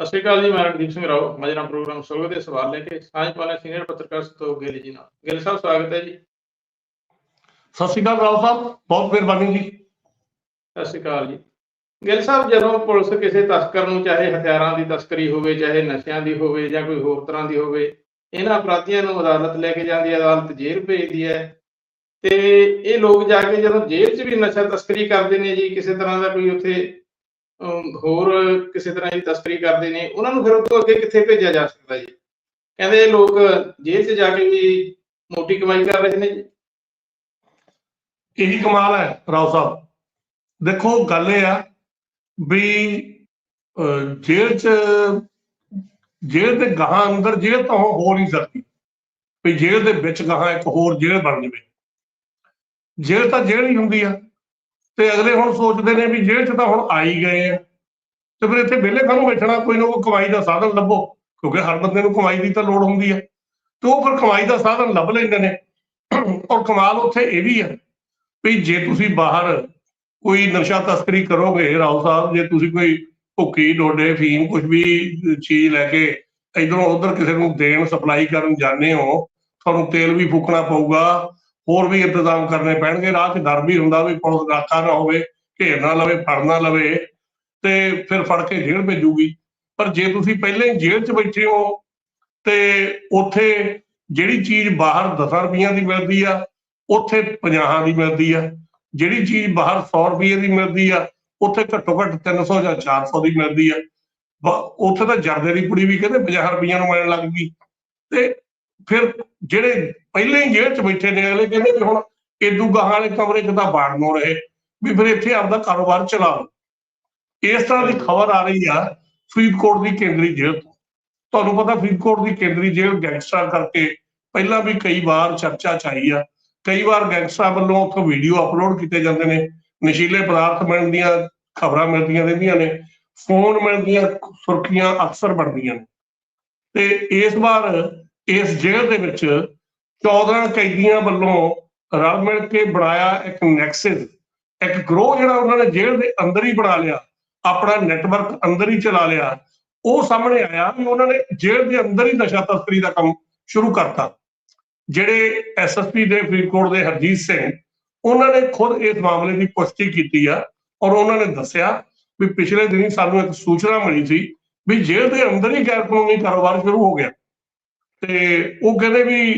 ਸਤਿ ਸ਼੍ਰੀ ਅਕਾਲ ਜੀ ਮੈਂ ਰਣਦੀਪ ਸਿੰਘ ਰਾਓ ਮਜਰਾ ਪ੍ਰੋਗਰਾਮ ਸੋਗ ਦੇ ਸਵਾਲ ਲੈ ਕੇ ਸਾਂਝ ਪਾਲੇ ਸੀਨੀਅਰ ਪੱਤਰਕਾਰ ਸੰਤੋਖ ਗਿੱਲ ਜੀ ਨਾਲ। ਗਿੱਲ ਸਾਹਿਬ ਸਵਾਗਤ ਹੈ ਜੀ। ਸਤਿ ਸ਼੍ਰੀ ਅਕਾਲ ਰਾਓ ਸਾਹਿਬ ਬਹੁਤ ਮਿਹਰਬਾਨੀ ਜੀ। ਸਤਿ ਸ਼੍ਰੀ ਅਕਾਲ ਜੀ। ਗਿੱਲ ਸਾਹਿਬ ਜਦੋਂ ਪੁਲਿਸ ਕਿਸੇ ਤਸਕਰ ਨੂੰ ਚਾਹੇ ਹਥਿਆਰਾਂ ਦੀ ਤਸਕਰੀ ਹੋਵੇ ਚਾਹੇ ਨਸ਼ਿਆਂ ਦੀ ਹੋਵੇ ਜਾਂ ਕੋਈ ਹੋਰ ਤਰ੍ਹਾਂ ਦੀ ਹੋਵੇ ਇਹਨਾਂ ਅਪਰਾਧੀਆਂ ਨੂੰ ਅਦਾਲਤ ਲੈ ਕੇ ਜਾਂਦੀ ਹੈ ਅਦਾਲਤ ਜੇਲ੍ਹ ਭੇਜਦੀ ਹੈ। ਤੇ ਇਹ ਲੋਕ ਜਾ ਕੇ ਜਦੋਂ ਜੇਲ੍ਹ 'ਚ ਵੀ ਨਸ਼ਾ ਤਸਕਰੀ ਕਰਦੇ ਨੇ ਜੀ ਕਿਸੇ ਤਰ੍ਹਾਂ ਦਾ ਕੋਈ ਉੱਥੇ ਹੋਰ ਕਿਸੇ ਤਰ੍ਹਾਂ ਦੀ ਤਸਕਰੀ ਕਰਦੇ ਨੇ ਉਹਨਾਂ ਨੂੰ ਫਿਰ ਉਹ ਤੋਂ ਅੱਗੇ ਕਿੱਥੇ ਭੇਜਿਆ ਜਾ ਸਕਦਾ ਜੀ? ਕਹਿੰਦੇ ਲੋਕ ਜੇਲ੍ਹ 'ਚ ਜਾ ਕੇ ਵੀ ਮੋਟੀ ਕਮਾਈ ਕਰ ਰਹੇ ਨੇ ਜੀ। ਇਹੀ ਕਮਾਲ ਹੈ ਰਾਓ ਸਾਹਿਬ। ਦੇਖੋ ਗੱਲ ਇਹ ਆ ਵੀ ਅਹ, ਜੇਲ੍ਹ ਚ ਜੇਲ੍ਹ ਦੇ ਗਾਹਾਂ ਅੰਦਰ ਜੇਲ੍ਹ ਤਾਂ ਹੋ ਹੋ ਨਹੀਂ ਸਕਦੀ। ਵੀ ਜੇਲ੍ਹ ਦੇ ਵਿੱਚ ਗਾਹਾਂ ਇੱਕ ਹੋਰ ਜੇਲ੍ਹ ਬਣ ਜਾਵੇ। ਜੇਲ੍ਹ ਤਾਂ ਜੇਲ੍ਹ ਹੀ ਹੁੰਦੀ ਆ। ਤੇ ਅਗਲੇ ਹੁਣ ਸੋਚਦੇ ਨੇ ਵੀ ਜੇਲ੍ਹ ਚ ਤਾਂ ਹੁਣ ਆ ਹੀ ਗਏ ਆ। ਤੇ ਫਿਰ ਇੱਥੇ ਵਿਹਲੇ ਕਾਹਨੂੰ ਬੈਠਣਾ? ਕੋਈ ਨਾ ਕੋਈ ਕਮਾਈ ਦਾ ਸਾਧਨ ਲੱਭੋ, ਕਿਉਂਕਿ ਹਰ ਬੰਦੇ ਨੂੰ ਕਮਾਈ ਦੀ ਤਾਂ ਲੋੜ ਹੁੰਦੀ ਆ। ਤੇ ਉਹ ਫਿਰ ਕਮਾਈ ਦਾ ਸਾਧਨ ਲੱਭ ਲੈਂਦੇ ਨੇ। ਔਰ ਕਮਾਲ ਉੱਥੇ ਇਹ ਵੀ ਆ ਵੀ ਜੇ ਤੁਸੀਂ ਬਾਹਰ ਕੋਈ ਨਸ਼ਾ ਤਸਕਰੀ ਕਰੋਗੇ ਰਾਓ ਸਾਹਿਬ, ਜੇ ਤੁਸੀਂ ਕੋਈ ਭੁੱਕੀ, ਡੋਡੇ, ਫੀਮ ਕੁਝ ਵੀ ਚੀਜ਼ ਲੈ ਕੇ ਇਧਰੋਂ ਉਧਰ ਕਿਸੇ ਨੂੰ ਦੇਣ, ਸਪਲਾਈ ਕਰਨ ਜਾਂਦੇ ਹੋ, ਤੁਹਾਨੂੰ ਤੇਲ ਵੀ ਫੂਕਣਾ ਪਊਗਾ ਹੋਰ ਵੀ ਇੰਤਜ਼ਾਮ ਕਰਨੇ ਪੈਣਗੇ। ਰਾਹ 'ਚ ਡਰ ਵੀ ਹੁੰਦਾ ਵੀ ਪੁਲਿਸ ਰਾਖਾ ਨਾ ਹੋਵੇ, ਘੇਰ ਨਾ ਲਵੇ, ਫੜ ਨਾ ਲਵੇ ਤੇ ਫਿਰ ਫੜ ਕੇ ਜੇਲ੍ਹ ਭੇਜੂਗੀ। ਪਰ ਜੇ ਤੁਸੀਂ ਪਹਿਲਾਂ ਹੀ ਜੇਲ੍ਹ 'ਚ ਬੈਠੇ ਹੋ ਤੇ ਉੱਥੇ ਜਿਹੜੀ ਚੀਜ਼ ਬਾਹਰ 10 ਰੁਪਈਆਂ ਦੀ ਮਿਲਦੀ ਆ, ਉੱਥੇ 50 ਦੀ ਮਿਲਦੀ ਆ। ਜਿਹੜੀ ਚੀਜ਼ ਬਾਹਰ 100 ਰੁਪਏ ਦੀ ਮਿਲਦੀ ਆ, ਉੱਥੇ ਘੱਟੋ ਘੱਟ 300 ਜਾਂ 400 ਦੀ ਮਿਲਦੀ ਆ। ਉੱਥੇ ਤਾਂ ਜਰਦੇ ਦੀ ਕੁੜੀ ਵੀ ਕਹਿੰਦੇ 50 ਰੁਪਈਆਂ ਨੂੰ ਮਿਲਣ ਲੱਗ ਗਈ। ਤੇ ਫਿਰ ਜਿਹੜੇ ਪਹਿਲੇ ਹੀ ਜੇਲ੍ਹ 'ਚ ਬੈਠੇ ਨੇ, ਅਗਲੇ ਕਹਿੰਦੇ ਵੀ ਹੁਣ ਏਦੂ ਗਾਹਾਂ ਵਾਲੇ ਕਮਰੇ 'ਚ ਤਾਂ ਬਾੜ ਨੂੰ ਰਹੇ, ਵੀ ਫਿਰ ਇੱਥੇ ਆਪਦਾ ਕਾਰੋਬਾਰ ਚਲਾਓ ਇਸ ਤਰ੍ਹਾਂ ਦੀ ਖਬਰ ਆ ਰਹੀ ਆ ਫਰੀਦਕੋਟ ਦੀ ਕੇਂਦਰੀ ਜੇਲ੍ਹ ਤੋਂ। ਤੁਹਾਨੂੰ ਪਤਾ ਫਰੀਦਕੋਟ ਦੀ ਕੇਂਦਰੀ ਜੇਲ੍ਹ ਗੈਂਗਸਟਰ ਕਰਕੇ ਪਹਿਲਾਂ ਵੀ ਕਈ ਵਾਰ ਚਰਚਾ ਚ ਆਈ ਆ। ਕਈ ਵਾਰ ਗੈਂਗਸਟਰਾਂ ਵੱਲੋਂ ਉੱਥੋਂ ਵੀਡੀਓ ਅਪਲੋਡ ਕੀਤੇ ਜਾਂਦੇ ਨੇ, ਨਸ਼ੀਲੇ ਪਦਾਰਥ ਮਿਲਣ ਦੀਆਂ ਖਬਰਾਂ ਮਿਲਦੀਆਂ ਰਹਿੰਦੀਆਂ ਨੇ, ਫੋਨ ਮਿਲਦੀਆਂ ਸੁਰਖੀਆਂ ਅਕਸਰ ਬਣਦੀਆਂ ਨੇ। ਤੇ ਇਸ ਵਾਰ ਇਸ ਜੇਲ੍ਹ ਦੇ ਵਿੱਚ 14 ਕੈਦੀਆਂ ਵੱਲੋਂ ਰਲ ਮਿਲ ਕੇ ਬਣਾਇਆ ਇੱਕ ਨੈਕਸਸ, ਇੱਕ ਗਰੋਹ ਜਿਹੜਾ ਉਹਨਾਂ ਨੇ ਜੇਲ੍ਹ ਦੇ ਅੰਦਰ ਹੀ ਬਣਾ ਲਿਆ, ਆਪਣਾ ਨੈਟਵਰਕ ਅੰਦਰ ਹੀ ਚਲਾ ਲਿਆ। ਉਹ ਸਾਹਮਣੇ ਆਇਆ ਵੀ ਉਹਨਾਂ ਨੇ ਜੇਲ੍ਹ ਦੇ ਅੰਦਰ ਹੀ ਨਸ਼ਾ ਤਸਕਰੀ ਦਾ ਕੰਮ ਸ਼ੁਰੂ ਕਰਤਾ। ਜਿਹੜੇ ਐਸਐਸਪੀ ਦੇ ਫਰੀਦਕੋਟ ਦੇ ਹਰਜੀਤ ਸਿੰਘ, ਉਹਨਾਂ ਨੇ ਖੁਦ ਇਸ ਮਾਮਲੇ ਦੀ ਪੁਸ਼ਟੀ ਕੀਤੀ ਆ ਔਰ ਉਹਨਾਂ ਨੇ ਦੱਸਿਆ ਵੀ ਪਿਛਲੇ ਦਿਨੀ ਸਾਨੂੰ ਇੱਕ ਸੂਚਨਾ ਮਿਲੀ ਸੀ ਵੀ ਜੇਲ੍ਹ ਦੇ ਅੰਦਰ ਹੀ ਗੈਰ ਕਾਨੂੰਨੀ ਕਾਰੋਬਾਰ ਸ਼ੁਰੂ ਹੋ ਗਿਆ। ਤੇ ਉਹ ਕਹਿੰਦੇ ਵੀ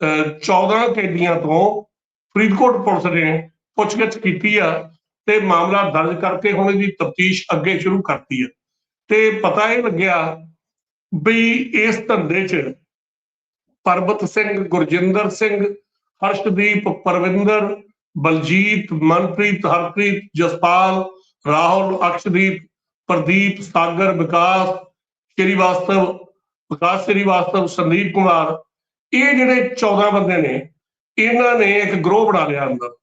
ਅਹ, 14 ਕੈਦੀਆਂ ਤੋਂ ਫਰੀਦਕੋਟ ਪੁਲਿਸ ਨੇ ਪੁੱਛਗਿੱਛ ਕੀਤੀ ਆ ਤੇ ਮਾਮਲਾ ਦਰਜ ਕਰਕੇ ਹੁਣ ਇਹਦੀ ਤਫਤੀਸ਼ ਅੱਗੇ ਸ਼ੁਰੂ ਕਰਤੀ ਆ। ਤੇ ਪਤਾ ਇਹ ਲੱਗਿਆ ਵੀ ਇਸ ਧੰਦੇ 'ਚ ਪਰਬਤ ਸਿੰਘ ਗੁਰਜਿੰਦਰ ਸਿੰਘ ਹਰਸ਼ਦੀਪ ਪਰਵਿੰਦਰ ਬਲਜੀਤ ਮਨਪ੍ਰੀਤ ਹਰਪ੍ਰੀਤ ਜਸਪਾਲ ਰਾਹੁਲ ਅਕਸ਼ਦੀਪ ਪ੍ਰਦੀਪ ਸਾਗਰ ਵਿਕਾਸ ਸ਼੍ਰੀਵਾਸਤਵ ਵਿਕਾਸ ਸ਼੍ਰੀਵਾਸਤਵ ਸੰਦੀਪ ਕੁਮਾਰ, ਇਹ ਜਿਹੜੇ 14 ਬੰਦੇ ਨੇ, ਇਹਨਾਂ ਨੇ ਇੱਕ ਗਰੋਹ ਬਣਾ ਲਿਆ ਅੰਦਰ।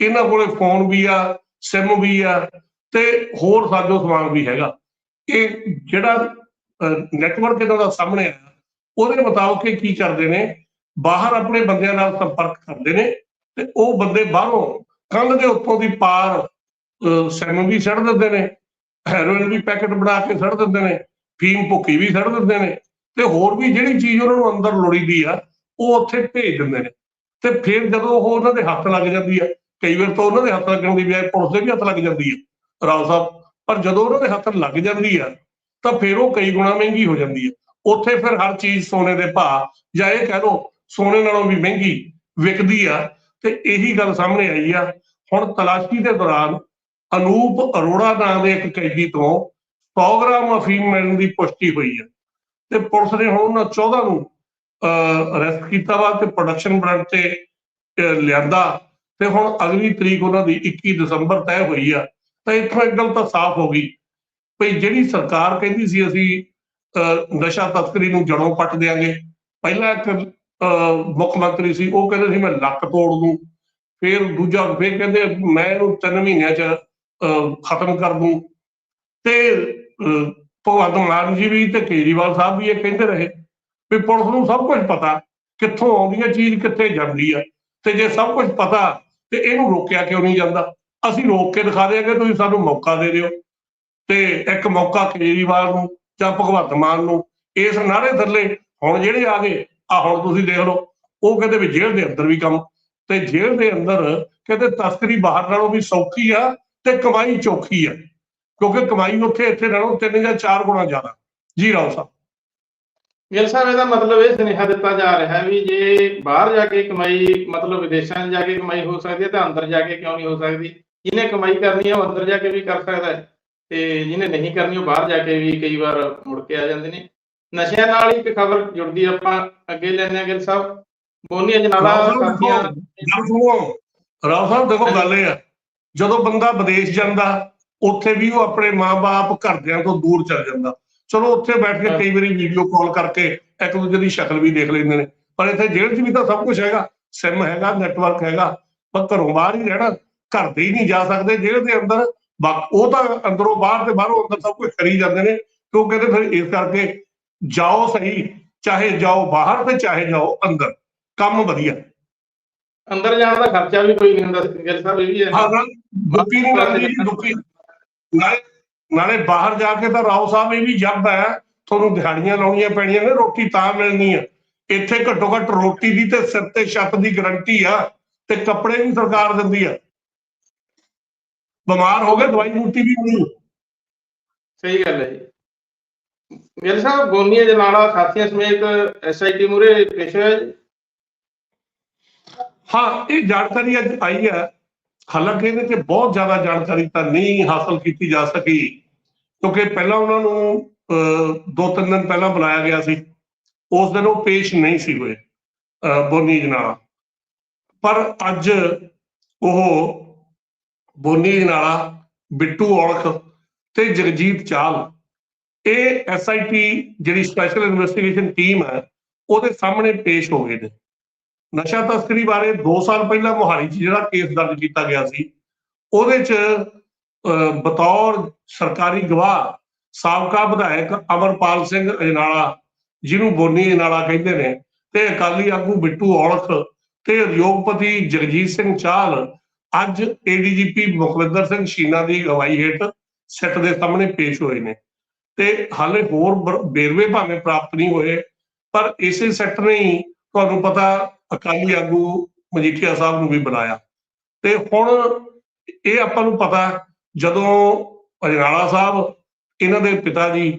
ਇਹਨਾਂ ਕੋਲੇ ਫੋਨ ਵੀ ਆ ਸਿਮ ਵੀ ਆ, ਤੇ ਹੋਰ ਸਾਜੋ ਸਮਾਨ ਵੀ ਹੈਗਾ। ਇਹ ਜਿਹੜਾ ਨੈਟਵਰਕ ਇਹਨਾਂ ਦਾ ਸਾਹਮਣੇ ਆ, ਉਹਦੇ ਮੁਤਾਬਕ ਇਹ ਕੀ ਕਰਦੇ ਨੇ, ਬਾਹਰ ਆਪਣੇ ਬੰਦਿਆਂ ਨਾਲ ਸੰਪਰਕ ਕਰਦੇ ਨੇ, ਤੇ ਉਹ ਬੰਦੇ ਬਾਹਰੋਂ ਕੰਧ ਦੇ ਉੱਤੋਂ ਦੀ ਪਾਰ ਸੈਮ ਵੀ ਛੱਡ ਦਿੰਦੇ ਨੇ, ਹੈਰੋਇਨ ਵੀ ਪੈਕੇਟ ਬਣਾ ਕੇ ਛੱਡ ਦਿੰਦੇ ਨੇ, ਫੀਮ ਭੁੱਕੀ ਵੀ ਛੱਡ ਦਿੰਦੇ ਨੇ ਤੇ ਹੋਰ ਵੀ ਜਿਹੜੀ ਚੀਜ਼ ਉਹਨਾਂ ਨੂੰ ਅੰਦਰ ਲੋੜੀਦੀ ਆ, ਉਹ ਉੱਥੇ ਭੇਜ ਦਿੰਦੇ ਨੇ। ਤੇ ਫਿਰ ਜਦੋਂ ਉਹ ਉਹਨਾਂ ਦੇ ਹੱਥ ਲੱਗ ਜਾਂਦੀ ਆ, ਕਈ ਵਾਰ ਤਾਂ ਉਹਨਾਂ ਦੇ ਹੱਥ ਲੱਗਣ ਦੀ ਬਜਾਏ ਪੁਲਿਸ ਦੇ ਵੀ ਹੱਥ ਲੱਗ ਜਾਂਦੀ ਆ ਰਾਓ ਸਾਹਿਬ। ਪਰ ਜਦੋਂ ਉਹਨਾਂ ਦੇ ਹੱਥ ਲੱਗ ਜਾਂਦੀ ਆ, ਤਾਂ ਫਿਰ ਉਹ ਕਈ ਗੁਣਾ ਮਹਿੰਗੀ ਹੋ ਜਾਂਦੀ ਆ। ਉੱਥੇ ਫਿਰ ਹਰ ਚੀਜ਼ ਸੋਨੇ ਦੇ ਭਾਅ, ਜਾਂ ਇਹ ਕਹਿ ਲਓ ਸੋਨੇ ਨਾਲੋਂ ਵੀ ਮਹਿੰਗੀ ਵਿਕਦੀ ਆ। ਤੇ ਇਹੀ ਗੱਲ ਸਾਹਮਣੇ ਆਈ ਆ। ਹੁਣ ਤਲਾਸ਼ੀ ਦੇ ਦੌਰਾਨ ਅਨੂਪ ਅਰੋੜਾ ਨਾਂ ਦੇ ਇੱਕ ਕੈਦੀ ਤੋਂ 100 ਗ੍ਰਾਮ ਅਫੀਮ ਮਿਲਣ ਦੀ ਪੁਸ਼ਟੀ ਹੋਈ ਹੈ ਤੇ ਪੁਲਿਸ ਨੇ ਹੁਣ ਉਹਨਾਂ 14 ਨੂੰ ਅਰੈਸਟ ਕੀਤਾ ਵਾ ਤੇ ਪ੍ਰੋਡਕਸ਼ਨ ਬ੍ਰਾਂਚ ਤੇ ਲਿਆਂਦਾ ਤੇ ਹੁਣ ਅਗਲੀ ਤਰੀਕ ਉਹਨਾਂ ਦੀ 21 ਦਸੰਬਰ ਤੈਅ ਹੋਈ ਆ ਤਾਂ ਇੱਥੋਂ ਇੱਕ ਗੱਲ ਤਾਂ ਸਾਫ਼ ਹੋ ਗਈ ਭਈ ਜਿਹੜੀ ਸਰਕਾਰ ਕਹਿੰਦੀ ਸੀ ਅਸੀਂ ਅਹ, ਨਸ਼ਾ ਤਸਕਰੀ ਨੂੰ ਜੜੋਂ ਪੱਟ ਦੇਾਂਗੇ ਪਹਿਲਾਂ ਇੱਕ ਅਹ, ਮੁੱਖ ਮੰਤਰੀ ਸੀ ਉਹ ਕਹਿੰਦੇ ਸੀ ਮੈਂ ਲੱਕ ਤੋੜ ਦੂੰ ਫਿਰ ਦੂਜਾ ਫਿਰ ਕਹਿੰਦੇ ਮੈਂ ਇਹਨੂੰ ਤਿੰਨ ਮਹੀਨਿਆਂ ਚ ਅਹ, ਖਤਮ ਕਰ ਦੂੰ ਤੇ ਅਹ, ਭਗਵੰਤ ਮਾਨ ਜੀ ਵੀ ਤੇ ਕੇਜਰੀਵਾਲ ਸਾਹਿਬ ਵੀ ਇਹ ਕਹਿੰਦੇ ਰਹੇ ਵੀ ਪੁਲਿਸ ਨੂੰ ਸਭ ਕੁਝ ਪਤਾ ਕਿੱਥੋਂ ਆਉਂਦੀ ਹੈ ਚੀਜ਼ ਕਿੱਥੇ ਜਾਂਦੀ ਹੈ ਤੇ ਜੇ ਸਭ ਕੁਝ ਪਤਾ ਤੇ ਇਹਨੂੰ ਰੋਕਿਆ ਕਿਉਂ ਨਹੀਂ ਜਾਂਦਾ? ਅਸੀਂ ਰੋਕ ਕੇ ਦਿਖਾ ਦਿਆਂਗੇ, ਤੁਸੀਂ ਸਾਨੂੰ ਮੌਕਾ ਦੇ ਦਿਓ। ਤੇ ਇੱਕ ਮੌਕਾ ਕੇਜਰੀਵਾਲ ਨੂੰ ਜਾਂ ਭਗਵੰਤ ਮਾਨ ਨੂੰ, ਇਸ ਨਾਰੇ ਥੱਲੇ ਹੁਣ ਜਿਹੜੇ ਆ ਗਏ ਆ ਹੁਣ ਤੁਸੀਂ ਦੇਖ ਲਓ, ਉਹ ਕਹਿੰਦੇ ਵੀ ਜੇਲ੍ਹ ਦੇ ਅੰਦਰ ਵੀ ਕੰਮ। ਤੇ ਜੇਲ੍ਹ ਦੇ ਅੰਦਰ ਕਹਿੰਦੇ ਤਸਕਰੀ ਬਾਹਰ ਨਾਲੋਂ ਵੀ ਸੌਖੀ ਆ ਤੇ ਕਮਾਈ ਚੌਖੀ ਆ। ਕਿਉਂਕਿ ਕਮਾਈ ਉੱਥੇ ਇੱਥੇ ਨਾਲੋਂ ਤਿੰਨ ਜਾਂ ਚਾਰ ਗੁਣਾ ਜ਼ਿਆਦਾ। ਜੀ ਰਾਓ ਸਾਹਿਬ ਗਿੱਲ ਸਾਹਿਬ ਇਹਦਾ ਮਤਲਬ ਇਹ ਸੁਨੇਹਾ ਦਿੱਤਾ ਜਾ ਰਿਹਾ ਵੀ ਜੇ ਬਾਹਰ ਜਾ ਕੇ ਕਮਾਈ ਮਤਲਬ ਵਿਦੇਸ਼ਾਂ 'ਚ ਜਾ ਕੇ ਕਮਾਈ ਹੋ ਸਕਦੀ ਹੈ ਤਾਂ ਅੰਦਰ ਜਾ ਕੇ ਕਿਉਂ ਨਹੀਂ ਹੋ ਸਕਦੀ? ਜਿਹਨੇ ਕਮਾਈ ਕਰਨੀ ਹੈ ਉਹ ਅੰਦਰ ਜਾ ਕੇ ਵੀ ਕਰ ਸਕਦਾ ਹੈ। ਤੇ ਜਿਹਨੇ ਨਹੀਂ ਕਰਨੀ ਉਹ ਬਾਹਰ ਜਾ ਕੇ ਵੀ ਕਈ ਵਾਰ ਮੁੜ ਕੇ ਆ ਜਾਂਦੇ ਨੇ। ਨਸ਼ਿਆਂ ਨਾਲ ਹੀ ਇੱਕ ਖਬਰ ਜੁੜਦੀ ਆਪਾਂ ਅੱਗੇ ਲੈਣੇ ਆ ਗਿੱਲ ਸਾਹਿਬ। ਬੋਨੀਆ ਜਨਾਲਾ ਸਾਥੀਆਂ ਗੱਲ ਸੁਣੋ। ਰਾਓ ਸਾਹਿਬ ਦੇਖੋ ਗੱਲ ਇਹ ਆ। ਜਦੋਂ ਬੰਦਾ ਵਿਦੇਸ਼ ਜਾਂਦਾ ਉੱਥੇ ਵੀ ਉਹ ਆਪਣੇ ਮਾਪੇ ਘਰਦਿਆਂ ਤੋਂ ਦੂਰ ਚਲ ਜਾਂਦਾ। ਚਲੋ ਉੱਥੇ ਬੈਠ ਕੇ। ਕਈ ਵਾਰੀ ਵੀਡੀਓ ਕਾਲ ਕਰਕੇ ਇੱਕ ਦੂਜੇ ਦੀ ਸ਼ਕਲ ਵੀ ਦੇਖ ਲੈਂਦੇ ਨੇ। ਪਰ ਇੱਥੇ ਜੇਲ੍ਹ 'ਚ ਵੀ ਤਾਂ ਸਭ ਕੁਝ ਹੈਗਾ। ਸਿਮ ਹੈਗਾ ਨੈਟਵਰਕ ਹੈਗਾ। ਪਰ ਘਰੋਂ ਬਾਹਰ ਹੀ ਰਹਿਣਾ ਘਰ ਦੇ ਹੀ ਨਹੀਂ ਜਾ ਸਕਦੇ। ਜੇਲ੍ਹ ਦੇ ਅੰਦਰ ਉਹ ਤਾਂ ਅੰਦਰੋਂ ਬਾਹਰ ਤੇ ਬਾਹਰੋਂ ਅੰਦਰ ਸਭ ਕੁਝ ਕਰੀ ਜਾਂਦੇ ਨੇ। ਉਹ ਕਹਿੰਦੇ ਫਿਰ ਇਸ ਕਰਕੇ ਜਾਓ ਸਹੀ ਚਾਹੇ ਜਾਓ ਬਾਹਰ ਤੇ ਚਾਹੇ ਜਾਓ ਅੰਦਰ। ਕੰਮ ਵਧੀਆ। ਅੰਦਰ ਜਾਣ ਦਾ ਖਰਚਾ ਵੀ ਕੋਈ ਨਹੀਂ ਹੁੰਦਾ। ਗਿੱਲ ਸਾਹਿਬ ਇਹ ਵੀ ਹੈ। ਹਾਂ ਦੁੱਕੀ ਨਹੀਂ ਲੱਗਦੀ ਦੁੱਕੀ ਨਾਲੇ ਨਾਲੇ ਬਾਹਰ ਜਾ ਕੇ ਤਾਂ ਰਾਓ ਸਾਹਿਬ ਇਹ ਵੀ ਜੱਬ ਹੈ ਤੁਹਾਨੂੰ ਦਿਹਾੜੀਆਂ ਲਾਉਣੀਆਂ ਪੈਣੀਆਂ ਨੇ ਰੋਟੀ ਤਾਂ ਮਿਲਣੀ ਆ। ਇੱਥੇ ਘੱਟੋ ਘੱਟ ਰੋਟੀ ਦੀ ਤੇ ਸਿਰ ਤੇ ਛੱਤ ਦੀ ਗਰੰਟੀ ਆ ਤੇ ਕੱਪੜੇ ਵੀ ਸਰਕਾਰ ਦਿੰਦੀ ਆ। ਬਿਮਾਰ ਹੋ ਗਏ ਦਵਾਈ ਬੂਟੀ ਵੀ ਨਹੀਂ ਸਹੀ ਗੱਲ ਹੈ ਜੀ। ਗਿੱਲ ਸਾਹਿਬ ਬੋਨੀਆ ਜਨਾਲਾ ਸਾਥੀਆਂ ਸਮੇਤ ਐਸਆਈਟੀ ਮੂਰੇ ਪੇਸ਼ ਹੋਇਆ ਹਾਂ ਇਹ ਜਾਣਕਾਰੀ ਅੱਜ ਆਈ ਹੈ। ਹਾਲਾਂਕਿ ਇਹਦੇ ਤੇ ਬਹੁਤ ਜ਼ਿਆਦਾ ਜਾਣਕਾਰੀ ਤਾਂ ਨਹੀਂ ਹਾਸਲ ਕੀਤੀ ਜਾ ਸਕੀ ਕਿਉਂਕਿ ਪਹਿਲਾਂ ਉਹਨਾਂ ਨੂੰ ਅਹ, ਦੋ ਤਿੰਨ ਦਿਨ ਪਹਿਲਾਂ ਬੁਲਾਇਆ ਗਿਆ ਸੀ। ਉਸ ਦਿਨ ਉਹ ਪੇਸ਼ ਨਹੀਂ ਸੀ ਹੋਏ ਬੋਨੀ ਜਨਾਲਾ ਪਰ ਅੱਜ ਉਹ ਬੋਨੀ ਜਨਾਲਾ ਬਿੱਟੂ ਔਲਖ ਤੇ ਜਗਜੀਤ ਚਾਲ ਇਹ ਐਸਆਈਟੀ ਜਿਹੜੀ ਸਪੈਸ਼ਲ ਇਨਵੈਸਟੀਗੇਸ਼ਨ ਟੀਮ ਹੈ ਉਹਦੇ ਸਾਹਮਣੇ ਪੇਸ਼ ਹੋ ਗਏ ਨੇ। ਨਸ਼ਾ ਤਸਕਰੀ ਬਾਰੇ 2 ਸਾਲ ਪਹਿਲਾਂ ਮੋਹਾਲੀ 'ਚ ਜਿਹੜਾ ਕੇਸ ਦਰਜ ਕੀਤਾ ਗਿਆ ਸੀ, ਉਹਦੇ 'ਚ ਬਤੌਰ ਸਰਕਾਰੀ ਗਵਾਹ ਸਾਬਕਾ ਵਿਧਾਇਕ ਅਮਰਪਾਲ ਸਿੰਘ ਅਜਨਾਲਾ, ਜਿਹਨੂੰ ਬੋਨੀ ਅਜਨਾਲਾ ਕਹਿੰਦੇ ਨੇ, ਤੇ ਅਕਾਲੀ ਆਗੂ ਬਿੱਟੂ ਔਲਖ ਤੇ ਉਦਯੋਗਪਤੀ ਜਗਜੀਤ ਸਿੰਘ ਚਾਹਲ, ਅੱਜ ਏਡੀਜੀਪੀ ਮੁਖਵਿੰਦਰ ਸਿੰਘ ਸ਼ੀਨਾ ਦੀ ਅਗਵਾਈ ਹੇਠ ਸੈੱਟ ਦੇ ਸਾਹਮਣੇ ਪੇਸ਼ ਹੋਏ ਨੇ। ਤੇ ਹਾਲੇ ਹੋਰ ਬਰ- ਵੇਰਵੇ ਭਾਵੇਂ ਪ੍ਰਾਪਤ ਨਹੀਂ ਹੋਏ, ਪਰ ਇਸੇ ਸੈੱਟ ਨੇ ਹੀ, ਤੁਹਾਨੂੰ ਪਤਾ ਅਕਾਲੀ ਆਗੂ ਮਜੀਠੀਆ ਸਾਹਿਬ ਨੂੰ ਵੀ ਬਣਾਇਆ ਤੇ ਹੁਣ ਇਹ ਆਪਾਂ ਨੂੰ ਪਤਾ ਜਦੋਂ ਅਜਨਾਲਾ ਸਾਹਿਬ, ਇਹਨਾਂ ਦੇ ਪਿਤਾ ਜੀ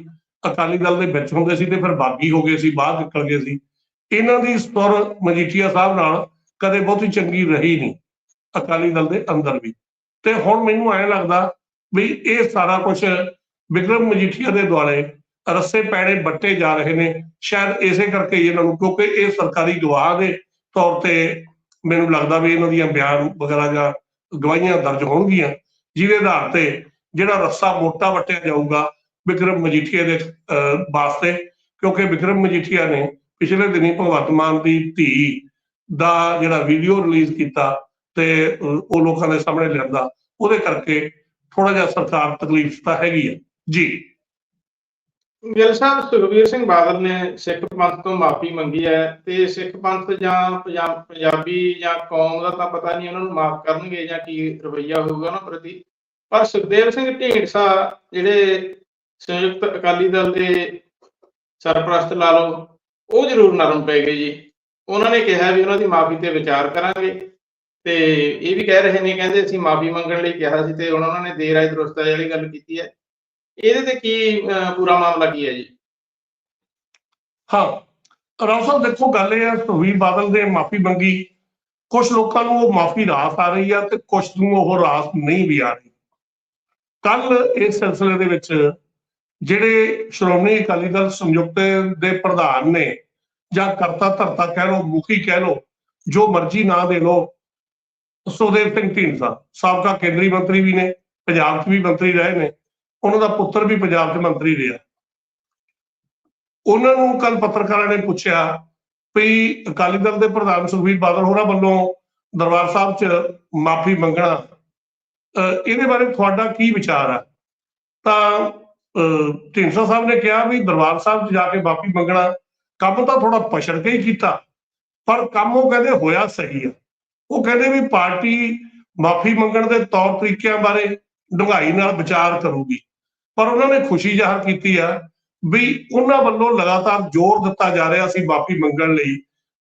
ਅਕਾਲੀ ਦਲ ਦੇ ਵਿੱਚ ਹੁੰਦੇ ਸੀ ਤੇ ਫਿਰ ਬਾਗੀ ਹੋ ਗਏ ਸੀ, ਬਾਹਰ ਨਿਕਲ ਗਏ ਸੀ। ਇਹਨਾਂ ਦੀ ਸੁਰ ਮਜੀਠੀਆ ਸਾਹਿਬ ਨਾਲ ਕਦੇ ਬਹੁਤੀ ਚੰਗੀ ਰਹੀ ਨਹੀਂ, ਅਕਾਲੀ ਦਲ ਦੇ ਅੰਦਰ ਵੀ। ਤੇ ਹੁਣ ਮੈਨੂੰ ਐਂ ਲੱਗਦਾ ਵੀ ਇਹ ਸਾਰਾ ਕੁਝ ਵਿਕਰਮ ਮਜੀਠੀਆ ਦੇ ਦੁਆਲੇ ਰੱਸੇ ਪੈਣੇ ਬੱਟੇ ਜਾ ਰਹੇ ਨੇ, ਸ਼ਾਇਦ ਇਸੇ ਕਰਕੇ ਇਹਨਾਂ ਨੂੰ, ਕਿਉਂਕਿ ਇਹ ਸਰਕਾਰੀ ਗਵਾਹ ਦੇ ਤੌਰ ਤੇ ਮੈਨੂੰ ਲੱਗਦਾ ਵੀ ਇਹਨਾਂ ਦੀਆਂ ਬਿਆਨ ਵਗੈਰਾ ਜਾਂ ਗਵਾਹੀਆਂ ਦਰਜ ਹੋਣਗੀਆਂ। ਜਿਹਦੇ ਆਧਾਰ ਤੇ ਜਿਹੜਾ ਰੱਸਾ ਮੋਟਾ ਵਟਿਆ ਜਾਊਗਾ ਵਿਕਰਮ ਮਜੀਠੀਆ ਦੇ ਵਾਸਤੇ, ਕਿਉਂਕਿ ਵਿਕਰਮ ਮਜੀਠੀਆ ਨੇ ਪਿਛਲੇ ਦਿਨੀ ਭਗਵੰਤ ਮਾਨ ਦੀ ਧੀ ਦਾ ਜਿਹੜਾ ਵੀਡੀਓ ਰਿਲੀਜ਼ ਕੀਤਾ ਤੇ ਉਹ ਲੋਕਾਂ ਦੇ ਸਾਹਮਣੇ ਲਿਆਂਦਾ, ਉਹਦੇ ਕਰਕੇ ਥੋੜਾ ਜਿਹਾ ਸਰਕਾਰ ਤਕਲੀਫ ਤਾਂ ਹੈਗੀ ਆ। ਜੀ। ਗਿੱਲ ਸਾਹਿਬ ਸੁਖਬੀਰ ਸਿੰਘ ਬਾਦਲ ਨੇ ਸਿੱਖ ਪੰਥ ਤੋਂ ਮਾਫੀ ਮੰਗੀ ਹੈ ਤੇ ਸਿੱਖ ਪੰਥ ਜਾਂ ਪੰਜਾਬੀ ਜਾਂ ਕੌਮ ਦਾ ਤਾਂ ਪਤਾ ਨਹੀਂ ਉਹਨਾਂ ਨੂੰ ਮਾਫ ਕਰਨਗੇ ਜਾਂ ਕੀ ਰਵੱਈਆ ਹੋਊਗਾ ਉਹਨਾਂ ਪ੍ਰਤੀ। ਪਰ ਸੁਖਦੇਵ ਸਿੰਘ ਢੀਂਡਸਾ ਜਿਹੜੇ ਸੰਯੁਕਤ ਅਕਾਲੀ ਦਲ ਦੇ ਸਰਪ੍ਰਸਤ ਲਾ ਲਓ, ਉਹ ਜ਼ਰੂਰ ਨਰਮ ਪੈ ਗਏ ਜੀ। ਉਹਨਾਂ ਨੇ ਕਿਹਾ ਵੀ ਉਹਨਾਂ ਦੀ ਮਾਫੀ ਤੇ ਵਿਚਾਰ ਕਰਾਂਗੇ ਤੇ ਇਹ ਵੀ ਕਹਿ ਰਹੇ ਨੇ, ਕਹਿੰਦੇ ਅਸੀਂ ਮਾਫੀ ਮੰਗਣ ਲਈ ਕਿਹਾ ਸੀ ਤੇ ਹੁਣ ਉਹਨਾਂ ਨੇ ਦੇਰ ਆਏ ਦਰੁਸਤ ਵਾਲੀ ਗੱਲ ਕੀਤੀ ਹੈ। ਇਹਦੇ ਤੇ ਕੀ ਪੂਰਾ ਮਾਮਲਾ ਕੀ ਹੈ ਜੀ? ਹਾਂ, ਰਾਓ ਸਾਹਿਬ, ਦੇਖੋ, ਗੱਲ ਇਹ ਹੈ ਸੁਖਬੀਰ ਬਾਦਲ ਦੇ ਮਾਫੀ ਮੰਗੀ। ਕੁਝ ਲੋਕਾਂ ਨੂੰ ਉਹ ਮਾਫੀ ਰਾਸ ਆ ਰਹੀ ਆ ਤੇ ਕੁਝ ਨੂੰ ਉਹ ਰਾਸ ਨਹੀਂ ਵੀ ਆ ਰਹੀ। ਕੱਲ ਇਸ ਸਿਲਸਿਲੇ ਦੇ ਵਿੱਚ ਜਿਹੜੇ ਸ਼੍ਰੋਮਣੀ ਅਕਾਲੀ ਦਲ ਸੰਯੁਕਤ ਦੇ ਪ੍ਰਧਾਨ ਨੇ, ਜਾਂ ਕਰਤਾ ਧਰਤਾ ਕਹਿ ਲਓ, ਮੁਖੀ ਕਹਿ ਲਓ, ਜੋ ਮਰਜ਼ੀ ਨਾ ਦੇ ਲਓ, ਸੁਖਦੇਵ ਸਿੰਘ ਢੀਂਡਸਾ, ਸਾਬਕਾ ਕੇਂਦਰੀ ਮੰਤਰੀ ਵੀ ਨੇ, ਪੰਜਾਬ 'ਚ ਵੀ ਮੰਤਰੀ ਰਹੇ ਨੇ ਉਹਨਾਂ ਦਾ ਪੁੱਤਰ ਵੀ ਪੰਜਾਬ 'ਚ ਮੰਤਰੀ ਰਿਹਾ। ਉਹਨਾਂ ਨੂੰ ਕੱਲ ਪੱਤਰਕਾਰਾਂ ਨੇ ਪੁੱਛਿਆ ਵੀ ਅਕਾਲੀ ਦਲ ਦੇ ਪ੍ਰਧਾਨ ਸੁਖਬੀਰ ਬਾਦਲ ਹੋਰਾਂ ਵੱਲੋਂ ਦਰਬਾਰ ਸਾਹਿਬ 'ਚ ਮਾਫੀ ਮੰਗਣਾ ਇਹਦੇ ਬਾਰੇ ਤੁਹਾਡਾ ਕੀ ਵਿਚਾਰ ਆ? ਤਾਂ ਅਹ ਢੀਂਡਸਾ ਸਾਹਿਬ ਨੇ ਕਿਹਾ ਵੀ ਦਰਬਾਰ ਸਾਹਿਬ 'ਚ ਜਾ ਕੇ ਮਾਫੀ ਮੰਗਣਾ ਕੰਮ ਤਾਂ ਥੋੜਾ ਪਛੜ ਕੇ ਹੀ ਕੀਤਾ, ਪਰ ਕੰਮ ਉਹ ਕਹਿੰਦੇ ਹੋਇਆ ਸਹੀ ਆ। ਉਹ ਕਹਿੰਦੇ ਵੀ ਪਾਰਟੀ ਮਾਫੀ ਮੰਗਣ ਦੇ ਤੌਰ ਤਰੀਕਿਆਂ ਬਾਰੇ ਡੂੰਘਾਈ ਨਾਲ ਵਿਚਾਰ ਕਰੂਗੀ। ਪਰ ਉਹਨਾਂ ਨੇ ਖੁਸ਼ੀ ਜ਼ਾਹਰ ਕੀਤੀ ਆ ਵੀ ਉਹਨਾਂ ਵੱਲੋਂ ਲਗਾਤਾਰ ਜ਼ੋਰ ਦਿੱਤਾ ਜਾ ਰਿਹਾ ਸੀ ਮਾਫੀ ਮੰਗਣ ਲਈ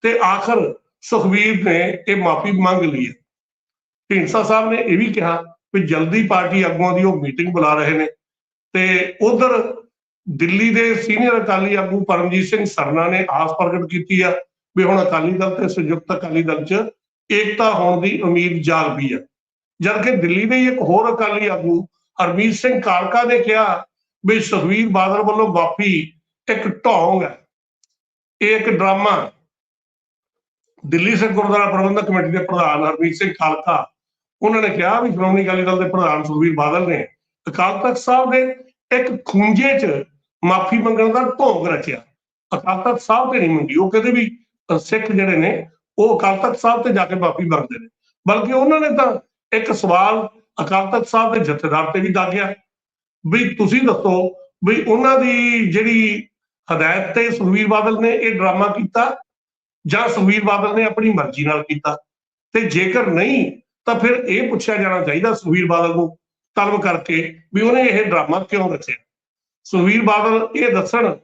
ਤੇ ਆਖਰ ਸੁਖਵੀਰ ਨੇ ਇਹ ਮਾਫੀ ਮੰਗ ਲਈ ਹੈ। ਢੀਂਡਸਾ ਸਾਹਿਬ ਨੇ ਇਹ ਵੀ ਕਿਹਾ ਵੀ ਜਲਦੀ ਪਾਰਟੀ ਆਗੂਆਂ ਦੀ ਉਹ ਮੀਟਿੰਗ ਬੁਲਾ ਰਹੇ ਨੇ ਤੇ ਉਧਰ ਦਿੱਲੀ ਦੇ ਸੀਨੀਅਰ ਅਕਾਲੀ ਆਗੂ ਪਰਮਜੀਤ ਸਿੰਘ ਸਰਨਾ ਨੇ ਆਸ ਪ੍ਰਗਟ ਕੀਤੀ ਆ ਵੀ ਹੁਣ ਅਕਾਲੀ ਦਲ ਤੇ ਸੰਯੁਕਤ ਅਕਾਲੀ ਦਲ 'ਚ ਏਕਤਾ ਹੋਣ ਦੀ ਉਮੀਦ ਜਾਗ ਪਈ ਆ। ਜਦਕਿ ਦਿੱਲੀ ਦੇ ਇੱਕ ਹੋਰ ਅਕਾਲੀ ਆਗੂ ਹਰਮੀਤ ਸਿੰਘ ਕਾਲਕਾ ਨੇ ਕਿਹਾ ਵੀ ਸੁਖਵੀਰ ਬਾਦਲ ਵੱਲੋਂ ਮਾਫੀ ਇੱਕ ਢੋਂਗ ਹੈ। ਇਹ ਇੱਕ ਡਰਾਮਾ ਦਿੱਲੀ ਸਿੱਖ ਗੁਰਦੁਆਰਾ ਪ੍ਰਬੰਧਕ ਕਮੇਟੀ ਦੇ ਪ੍ਰਧਾਨ ਹਰਮੀਤ ਸਿੰਘ ਕਾਲਕਾ, ਉਹਨਾਂ ਨੇ ਕਿਹਾ ਵੀ ਸ਼੍ਰੋਮਣੀ ਅਕਾਲੀ ਦਲ ਦੇ ਪ੍ਰਧਾਨ ਸੁਖਵੀਰ ਬਾਦਲ ਨੇ ਅਕਾਲ ਤਖਤ ਸਾਹਿਬ ਦੇ ਇੱਕ ਖੂੰਜੇ 'ਚ ਮਾਫੀ ਮੰਗਣ ਦਾ ਢੋਂਗ ਰਚਿਆ। ਅਕਾਲ ਤਖਤ ਸਾਹਿਬ ਤੇ ਨਹੀਂ ਮੰਗੀ, ਉਹ ਕਹਿੰਦੇ ਵੀ ਸਿੱਖ ਜਿਹੜੇ ਨੇ, ਉਹ ਅਕਾਲ ਤਖਤ ਸਾਹਿਬ ਤੇ ਜਾ ਕੇ ਮਾਫੀ ਮੰਗਦੇ ਨੇ। ਬਲਕਿ ਉਹਨਾਂ ਨੇ ਤਾਂ ਇੱਕ ਸਵਾਲ ਅਕਾਲ ਤਖਤ ਸਾਹਿਬ ਦੇ ਜਥੇਦਾਰ ਤੇ ਵੀ ਦਾਗਿਆ ਵੀ ਤੁਸੀਂ ਦੱਸੋ ਵੀ ਉਹਨਾਂ ਦੀ ਜਿਹੜੀ ਹਦਾਇਤ ਤੇ ਸੁਖਵੀਰ ਬਾਦਲ ਨੇ ਇਹ ਡਰਾਮਾ ਕੀਤਾ ਜਾਂ ਸੁਖਵੀਰ ਬਾਦਲ ਨੇ ਆਪਣੀ ਮਰਜ਼ੀ ਨਾਲ ਕੀਤਾ? ਤੇ ਜੇਕਰ ਨਹੀਂ, ਤਾਂ ਫਿਰ ਇਹ ਪੁੱਛਿਆ ਜਾਣਾ ਚਾਹੀਦਾ ਸੁਖਵੀਰ ਬਾਦਲ ਨੂੰ ਤਲਬ ਕਰਕੇ ਵੀ ਉਹਨੇ ਇਹ ਡਰਾਮਾ ਕਿਉਂ ਰਚਿਆ? ਸੁਖਵੀਰ ਬਾਦਲ ਇਹ ਦੱਸਣ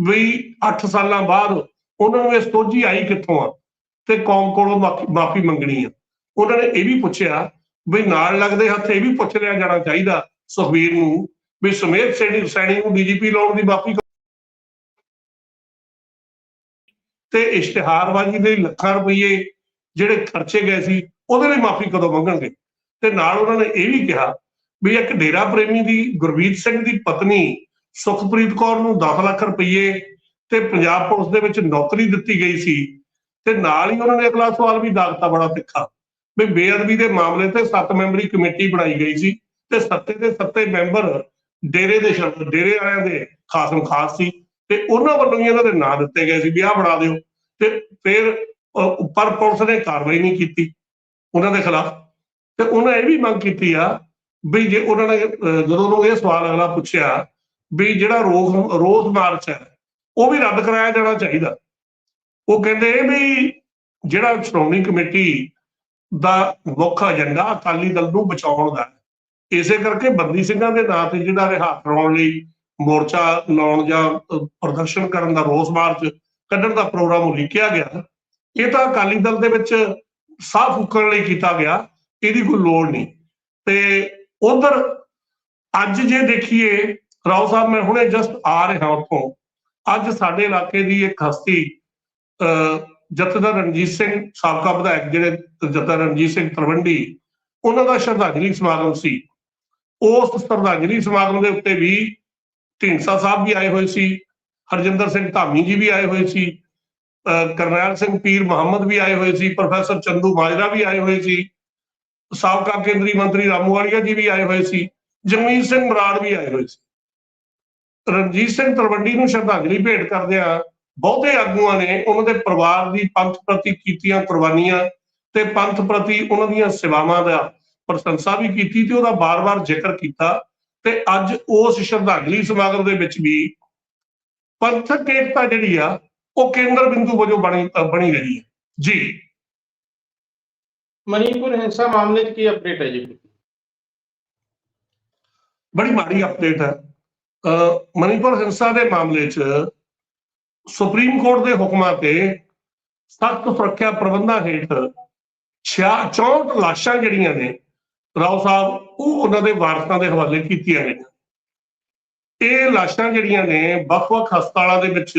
ਵੀ 8 ਸਾਲਾਂ ਬਾਅਦ ਉਹਨਾਂ ਨੂੰ ਇਹ ਸੋਝੀ ਆਈ ਕਿੱਥੋਂ ਆ? ਤੇ ਕੌਮ ਕੋਲੋਂ ਮਾਫੀ ਮੰਗਣੀ ਆ। ਉਹਨਾਂ ਨੇ ਇਹ ਵੀ ਪੁੱਛਿਆ ਵੀ ਨਾਲ ਲੱਗਦੇ ਹੱਥ ਇਹ ਵੀ ਪੁੱਛ ਲਿਆ ਜਾਣਾ ਚਾਹੀਦਾ ਸੁਖਵੀਰ ਨੂੰ ਵੀ ਸਮੇਤ ਸੈਣੀ ਸੈਣੀ ਨੂੰ ਡੀਜੀਪੀ ਲਾਉਣ ਦੀ ਮਾਫੀ ਤੇ ਇਸ਼ਤਿਹਾਰਬਾਜ਼ੀ ਦੇ ਲੱਖਾਂ ਰੁਪਏ ਜਿਹੜੇ ਖਰਚੇ ਗਏ ਸੀ, ਉਹਦੇ ਲਈ ਮਾਫੀ ਕਦੋਂ ਮੰਗਣਗੇ? ਤੇ ਨਾਲ ਉਹਨਾਂ ਨੇ ਇਹ ਵੀ ਕਿਹਾ ਵੀ ਇੱਕ ਡੇਰਾ ਪ੍ਰੇਮੀ ਦੀ ਗੁਰਬੀਰ ਸਿੰਘ ਦੀ ਪਤਨੀ ਸੁਖਪ੍ਰੀਤ ਕੌਰ ਨੂੰ 10 ਲੱਖ ਰੁਪਏ ਤੇ ਪੰਜਾਬ ਪੁਲਿਸ ਦੇ ਵਿੱਚ ਨੌਕਰੀ ਦਿੱਤੀ ਗਈ ਸੀ ਤੇ ਨਾਲ ਹੀ ਉਹਨਾਂ ਨੇ ਅਗਲਾ ਸਵਾਲ ਵੀ ਦਾਗਤਾ ਬੜਾ ਤਿੱਖਾ। ਵੀ ਬੇਅਦਬੀ ਦੇ ਮਾਮਲੇ ਤੇ 7 ਮੈਂਬਰੀ ਕਮੇਟੀ ਬਣਾਈ ਗਈ ਸੀ ਤੇ ਸੱਤੇ ਦੇ ਸੱਤੇ ਮੈਂਬਰ ਡੇਰੇ ਦੇ ਸ਼ਬਦ ਡੇਰੇ ਵਾਲਿਆਂ ਦੇ ਖਾਸਮ ਖਾਸ ਸੀ ਤੇ ਉਹਨਾਂ ਵੱਲੋਂ ਹੀ ਇਹਨਾਂ ਦੇ ਨਾਂ ਦਿੱਤੇ ਗਏ ਸੀ ਵੀ ਆਹ ਬਣਾ ਦਿਓ ਤੇ ਫਿਰ ਅਹ, ਉੱਪਰ ਪੁਲਿਸ ਨੇ ਕਾਰਵਾਈ ਨਹੀਂ ਕੀਤੀ ਉਹਨਾਂ ਦੇ ਖਿਲਾਫ। ਤੇ ਉਹਨਾਂ ਇਹ ਵੀ ਮੰਗ ਕੀਤੀ ਆ ਵੀ ਜੇ ਉਹਨਾਂ ਨੇ ਜਦੋਂ ਉਹਨੂੰ ਇਹ ਸਵਾਲ ਅਗਲਾ ਪੁੱਛਿਆ ਵੀ ਜਿਹੜਾ ਰੋਸ ਰੋਸ ਮਾਰਚ ਹੈ ਉਹ ਵੀ ਰੱਦ ਕਰਾਇਆ ਜਾਣਾ ਚਾਹੀਦਾ। ਉਹ ਕਹਿੰਦੇ ਵੀ ਜਿਹੜਾ ਸ਼੍ਰੋਮਣੀ ਕਮੇਟੀ ਦਾ ਮੁੱਖ ਏਜੰਡਾ ਅਕਾਲੀ ਦਲ ਨੂੰ ਬਚਾਉਣ ਦਾ। ਇਸੇ ਕਰਕੇ ਬੰਦੀ ਸਿੰਘਾਂ ਦੇ ਨਾਂ ਤੇ ਜਿਹੜਾ ਰਿਹਾ ਕਰਾਉਣ ਲਈ ਮੋਰਚਾ ਲਾਉਣ ਜਾਂ ਪ੍ਰਦਰਸ਼ਨ ਕਰਨ ਦਾ ਰੋਸ ਮਾਰਚ ਕੱਢਣ ਦਾ ਪ੍ਰੋਗਰਾਮ ਉਲੀਕਿਆ ਗਿਆ ਇਹ ਤਾਂ ਅਕਾਲੀ ਦਲ ਦੇ ਵਿੱਚ ਸਾਹ ਫੂਕਣ ਲਈ ਕੀਤਾ ਗਿਆ ਇਹਦੀ ਕੋਈ ਲੋੜ ਨਹੀਂ। ਤੇ ਉਧਰ ਅੱਜ ਜੇ ਦੇਖੀਏ ਰਾਓ ਸਾਹਿਬ ਮੈਂ ਹੁਣੇ ਜਸਟ ਆ ਰਿਹਾ ਉੱਥੋਂ ਅੱਜ ਸਾਡੇ ਇਲਾਕੇ ਦੀ ਇੱਕ ਹਸਤੀ ਅਹ, ਜਥੇਦਾਰ ਰਣਜੀਤ ਸਿੰਘ ਸਾਬਕਾ ਵਿਧਾਇਕ ਜਿਹੜੇ ਜਥੇਦਾਰ ਰਣਜੀਤ ਸਿੰਘ ਤਲਵੰਡੀ, ਉਹਨਾਂ ਦਾ ਸ਼ਰਧਾਂਜਲੀ ਸਮਾਗਮ ਸੀ। ਉਸ ਸ਼ਰਧਾਂਜਲੀ ਸਮਾਗਮ ਦੇ ਉੱਤੇ ਵੀ ਢੀਂਡਸਾ ਸਾਹਿਬ ਵੀ ਆਏ ਹੋਏ ਸੀ, ਹਰਜਿੰਦਰ ਸਿੰਘ ਧਾਮੀ ਜੀ ਵੀ ਆਏ ਹੋਏ ਸੀ ਕਰਨੈਲ ਸਿੰਘ ਪੀਰ ਮੁਹੰਮਦ ਵੀ ਆਏ ਹੋਏ ਸੀ, ਪ੍ਰੋਫੈਸਰ ਚੰਦੂ ਮਾਜਰਾ ਵੀ ਆਏ ਹੋਏ ਸੀ, ਸਾਬਕਾ ਕੇਂਦਰੀ ਮੰਤਰੀ ਰਾਮੂਵਾਲੀਆ ਜੀ ਵੀ ਆਏ ਹੋਏ ਸੀ, ਜਗਮੀਤ ਸਿੰਘ ਬਰਾੜ ਵੀ ਆਏ ਹੋਏ ਸੀ। ਰਣਜੀਤ ਸਿੰਘ ਤਲਵੰਡੀ ਨੂੰ ਸ਼ਰਧਾਂਜਲੀ ਭੇਟ ਕਰਦਿਆਂ ਬਹੁਤੇ ਆਗੂਆਂ ਨੇ ਉਹਨਾਂ ਦੇ ਪਰਿਵਾਰ ਦੀ ਪੰਥ ਪ੍ਰਤੀ ਕੀਤੀਆਂ ਕੁਰਬਾਨੀਆਂ ਤੇ ਪੰਥ ਪ੍ਰਤੀ ਉਹਨਾਂ ਦੀਆਂ ਸੇਵਾਵਾਂ ਦਾ ਪ੍ਰਸ਼ੰਸਾ ਵੀ ਕੀਤੀ ਤੇ ਉਹਦਾ ਬਾਰ-ਬਾਰ ਜ਼ਿਕਰ ਕੀਤਾ ਤੇ ਅੱਜ ਉਸ ਸ਼ਰਧਾਂਜਲੀ ਸਮਾਗਮ ਦੇ ਵਿੱਚ ਵੀ ਪੰਥਕ ਏਕਤਾ ਜਿਹੜੀ ਆ ਉਹ ਕੇਂਦਰ ਬਿੰਦੂ ਵਜੋਂ ਬਣੀ ਬਣੀ ਰਹੀ ਹੈ। ਜੀ। ਮਨੀਪੁਰ ਹਿੰਸਾ ਮਾਮਲੇ 'ਚ ਕੀ ਅਪਡੇਟ ਹੈ ਜੀ? ਬੜੀ ਮਾੜੀ ਅਪਡੇਟ ਹੈ। ਮਨੀਪੁਰ ਹਿੰਸਾ ਦੇ ਮਾਮਲੇ 'ਚ ਸੁਪਰੀਮ ਕੋਰਟ ਦੇ ਹੁਕਮਾਂ ਤੇ ਸਖਤ ਸੁਰੱਖਿਆ ਪ੍ਰਬੰਧਾਂ ਹੇਠ 64 ਲਾਸ਼ਾਂ ਜਿਹੜੀਆਂ ਨੇ, ਰਾਓ ਸਾਹਿਬ, ਉਹ ਉਹਨਾਂ ਦੇ ਵਾਰਸਾਂ ਦੇ ਹਵਾਲੇ ਕੀਤੀਆਂ ਗਈਆਂ। ਇਹ ਲਾਸ਼ਾਂ ਜਿਹੜੀਆਂ ਨੇ, ਵੱਖ-ਵੱਖ ਹਸਪਤਾਲਾਂ ਦੇ ਵਿੱਚ,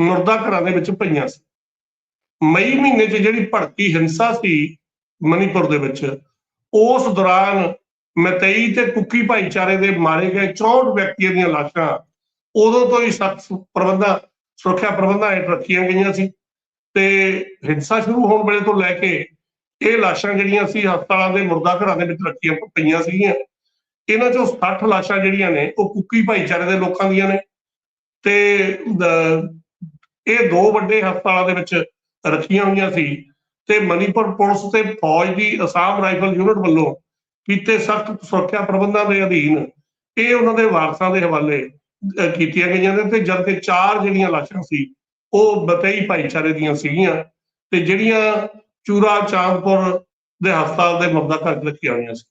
ਮੁਰਦਾ ਘਰਾਂ ਦੇ ਵਿੱਚ ਪਈਆਂ ਸੀ। ਮਈ ਮਹੀਨੇ 'ਚ ਜਿਹੜੀ ਭੜਕੀ ਹਿੰਸਾ ਸੀ ਮਨੀਪੁਰ ਦੇ ਵਿੱਚ, ਉਸ ਦੌਰਾਨ ਮਤਈ ਤੇ ਕੁੱਕੀ ਭਾਈਚਾਰੇ ਦੇ ਮਾਰੇ ਗਏ 64 ਵਿਅਕਤੀਆਂ ਦੀਆਂ ਲਾਸ਼ਾਂ, ਉਦੋਂ ਤੋਂ ਹੀ ਸਖਤ ਪ੍ਰਬੰਧਾਂ ਸੁਰੱਖਿਆ ਪ੍ਰਬੰਧਾਂ ਹੇਠ ਰੱਖੀਆਂ ਗਈਆਂ ਸੀ। ਤੇ ਹਿੰਸਾ ਸ਼ੁਰੂ ਹੋਣ ਵੇਲੇ ਤੋਂ ਲੈ ਕੇ ਇਹ ਲਾਸ਼ਾਂ ਜਿਹੜੀਆਂ ਸੀ, ਹਸਪਤਾਲਾਂ ਦੇ ਮੁਰਦਾ ਘਰਾਂ ਦੇ ਵਿੱਚ ਰੱਖੀਆਂ ਪਈਆਂ ਸੀਗੀਆਂ। ਇਹਨਾਂ ਚੋਂ 60 ਲਾਸ਼ਾਂ ਜਿਹੜੀਆਂ ਨੇ, ਉਹ ਕੁੱਕੀ ਭਾਈਚਾਰੇ ਦੇ ਲੋਕਾਂ ਦੀਆਂ ਨੇ। ਤੇ ਇਹ ਦੋ ਵੱਡੇ ਹਸਪਤਾਲਾਂ ਦੇ ਵਿੱਚ ਰੱਖੀਆਂ ਹੋਈਆਂ ਸੀ। ਤੇ ਮਨੀਪੁਰ ਪੁਲਿਸ ਤੇ ਫੌਜ ਦੀ ਅਸਾਮ ਰਾਈਫਲ ਯੂਨਿਟ ਵੱਲੋਂ ਕੀਤੇ ਸਖਤ ਸੁਰੱਖਿਆ ਪ੍ਰਬੰਧਾਂ ਦੇ ਅਧੀਨ ਇਹ ਉਹਨਾਂ ਦੇ ਵਾਰਸਾਂ ਦੇ ਹਵਾਲੇ ਕੀਤੀਆਂ ਗਈਆਂ ਨੇ ਤੇ ਜਦ ਕਿ ਚਾਰ ਜਿਹੜੀਆਂ ਲਾਸ਼ਾਂ ਸੀ, ਉਹ ਬਤਈ ਭਾਈਚਾਰੇ ਦੀਆਂ ਸੀਗੀਆਂ ਤੇ ਜਿਹੜੀਆਂ ਚੂਰਾ ਚਾਂਦਪੁਰ ਦੇ ਹਸਪਤਾਲ ਦੇ ਮੁਰਦਾ ਘਰ 'ਚ ਰੱਖੀਆਂ ਹੋਈਆਂ ਸੀ।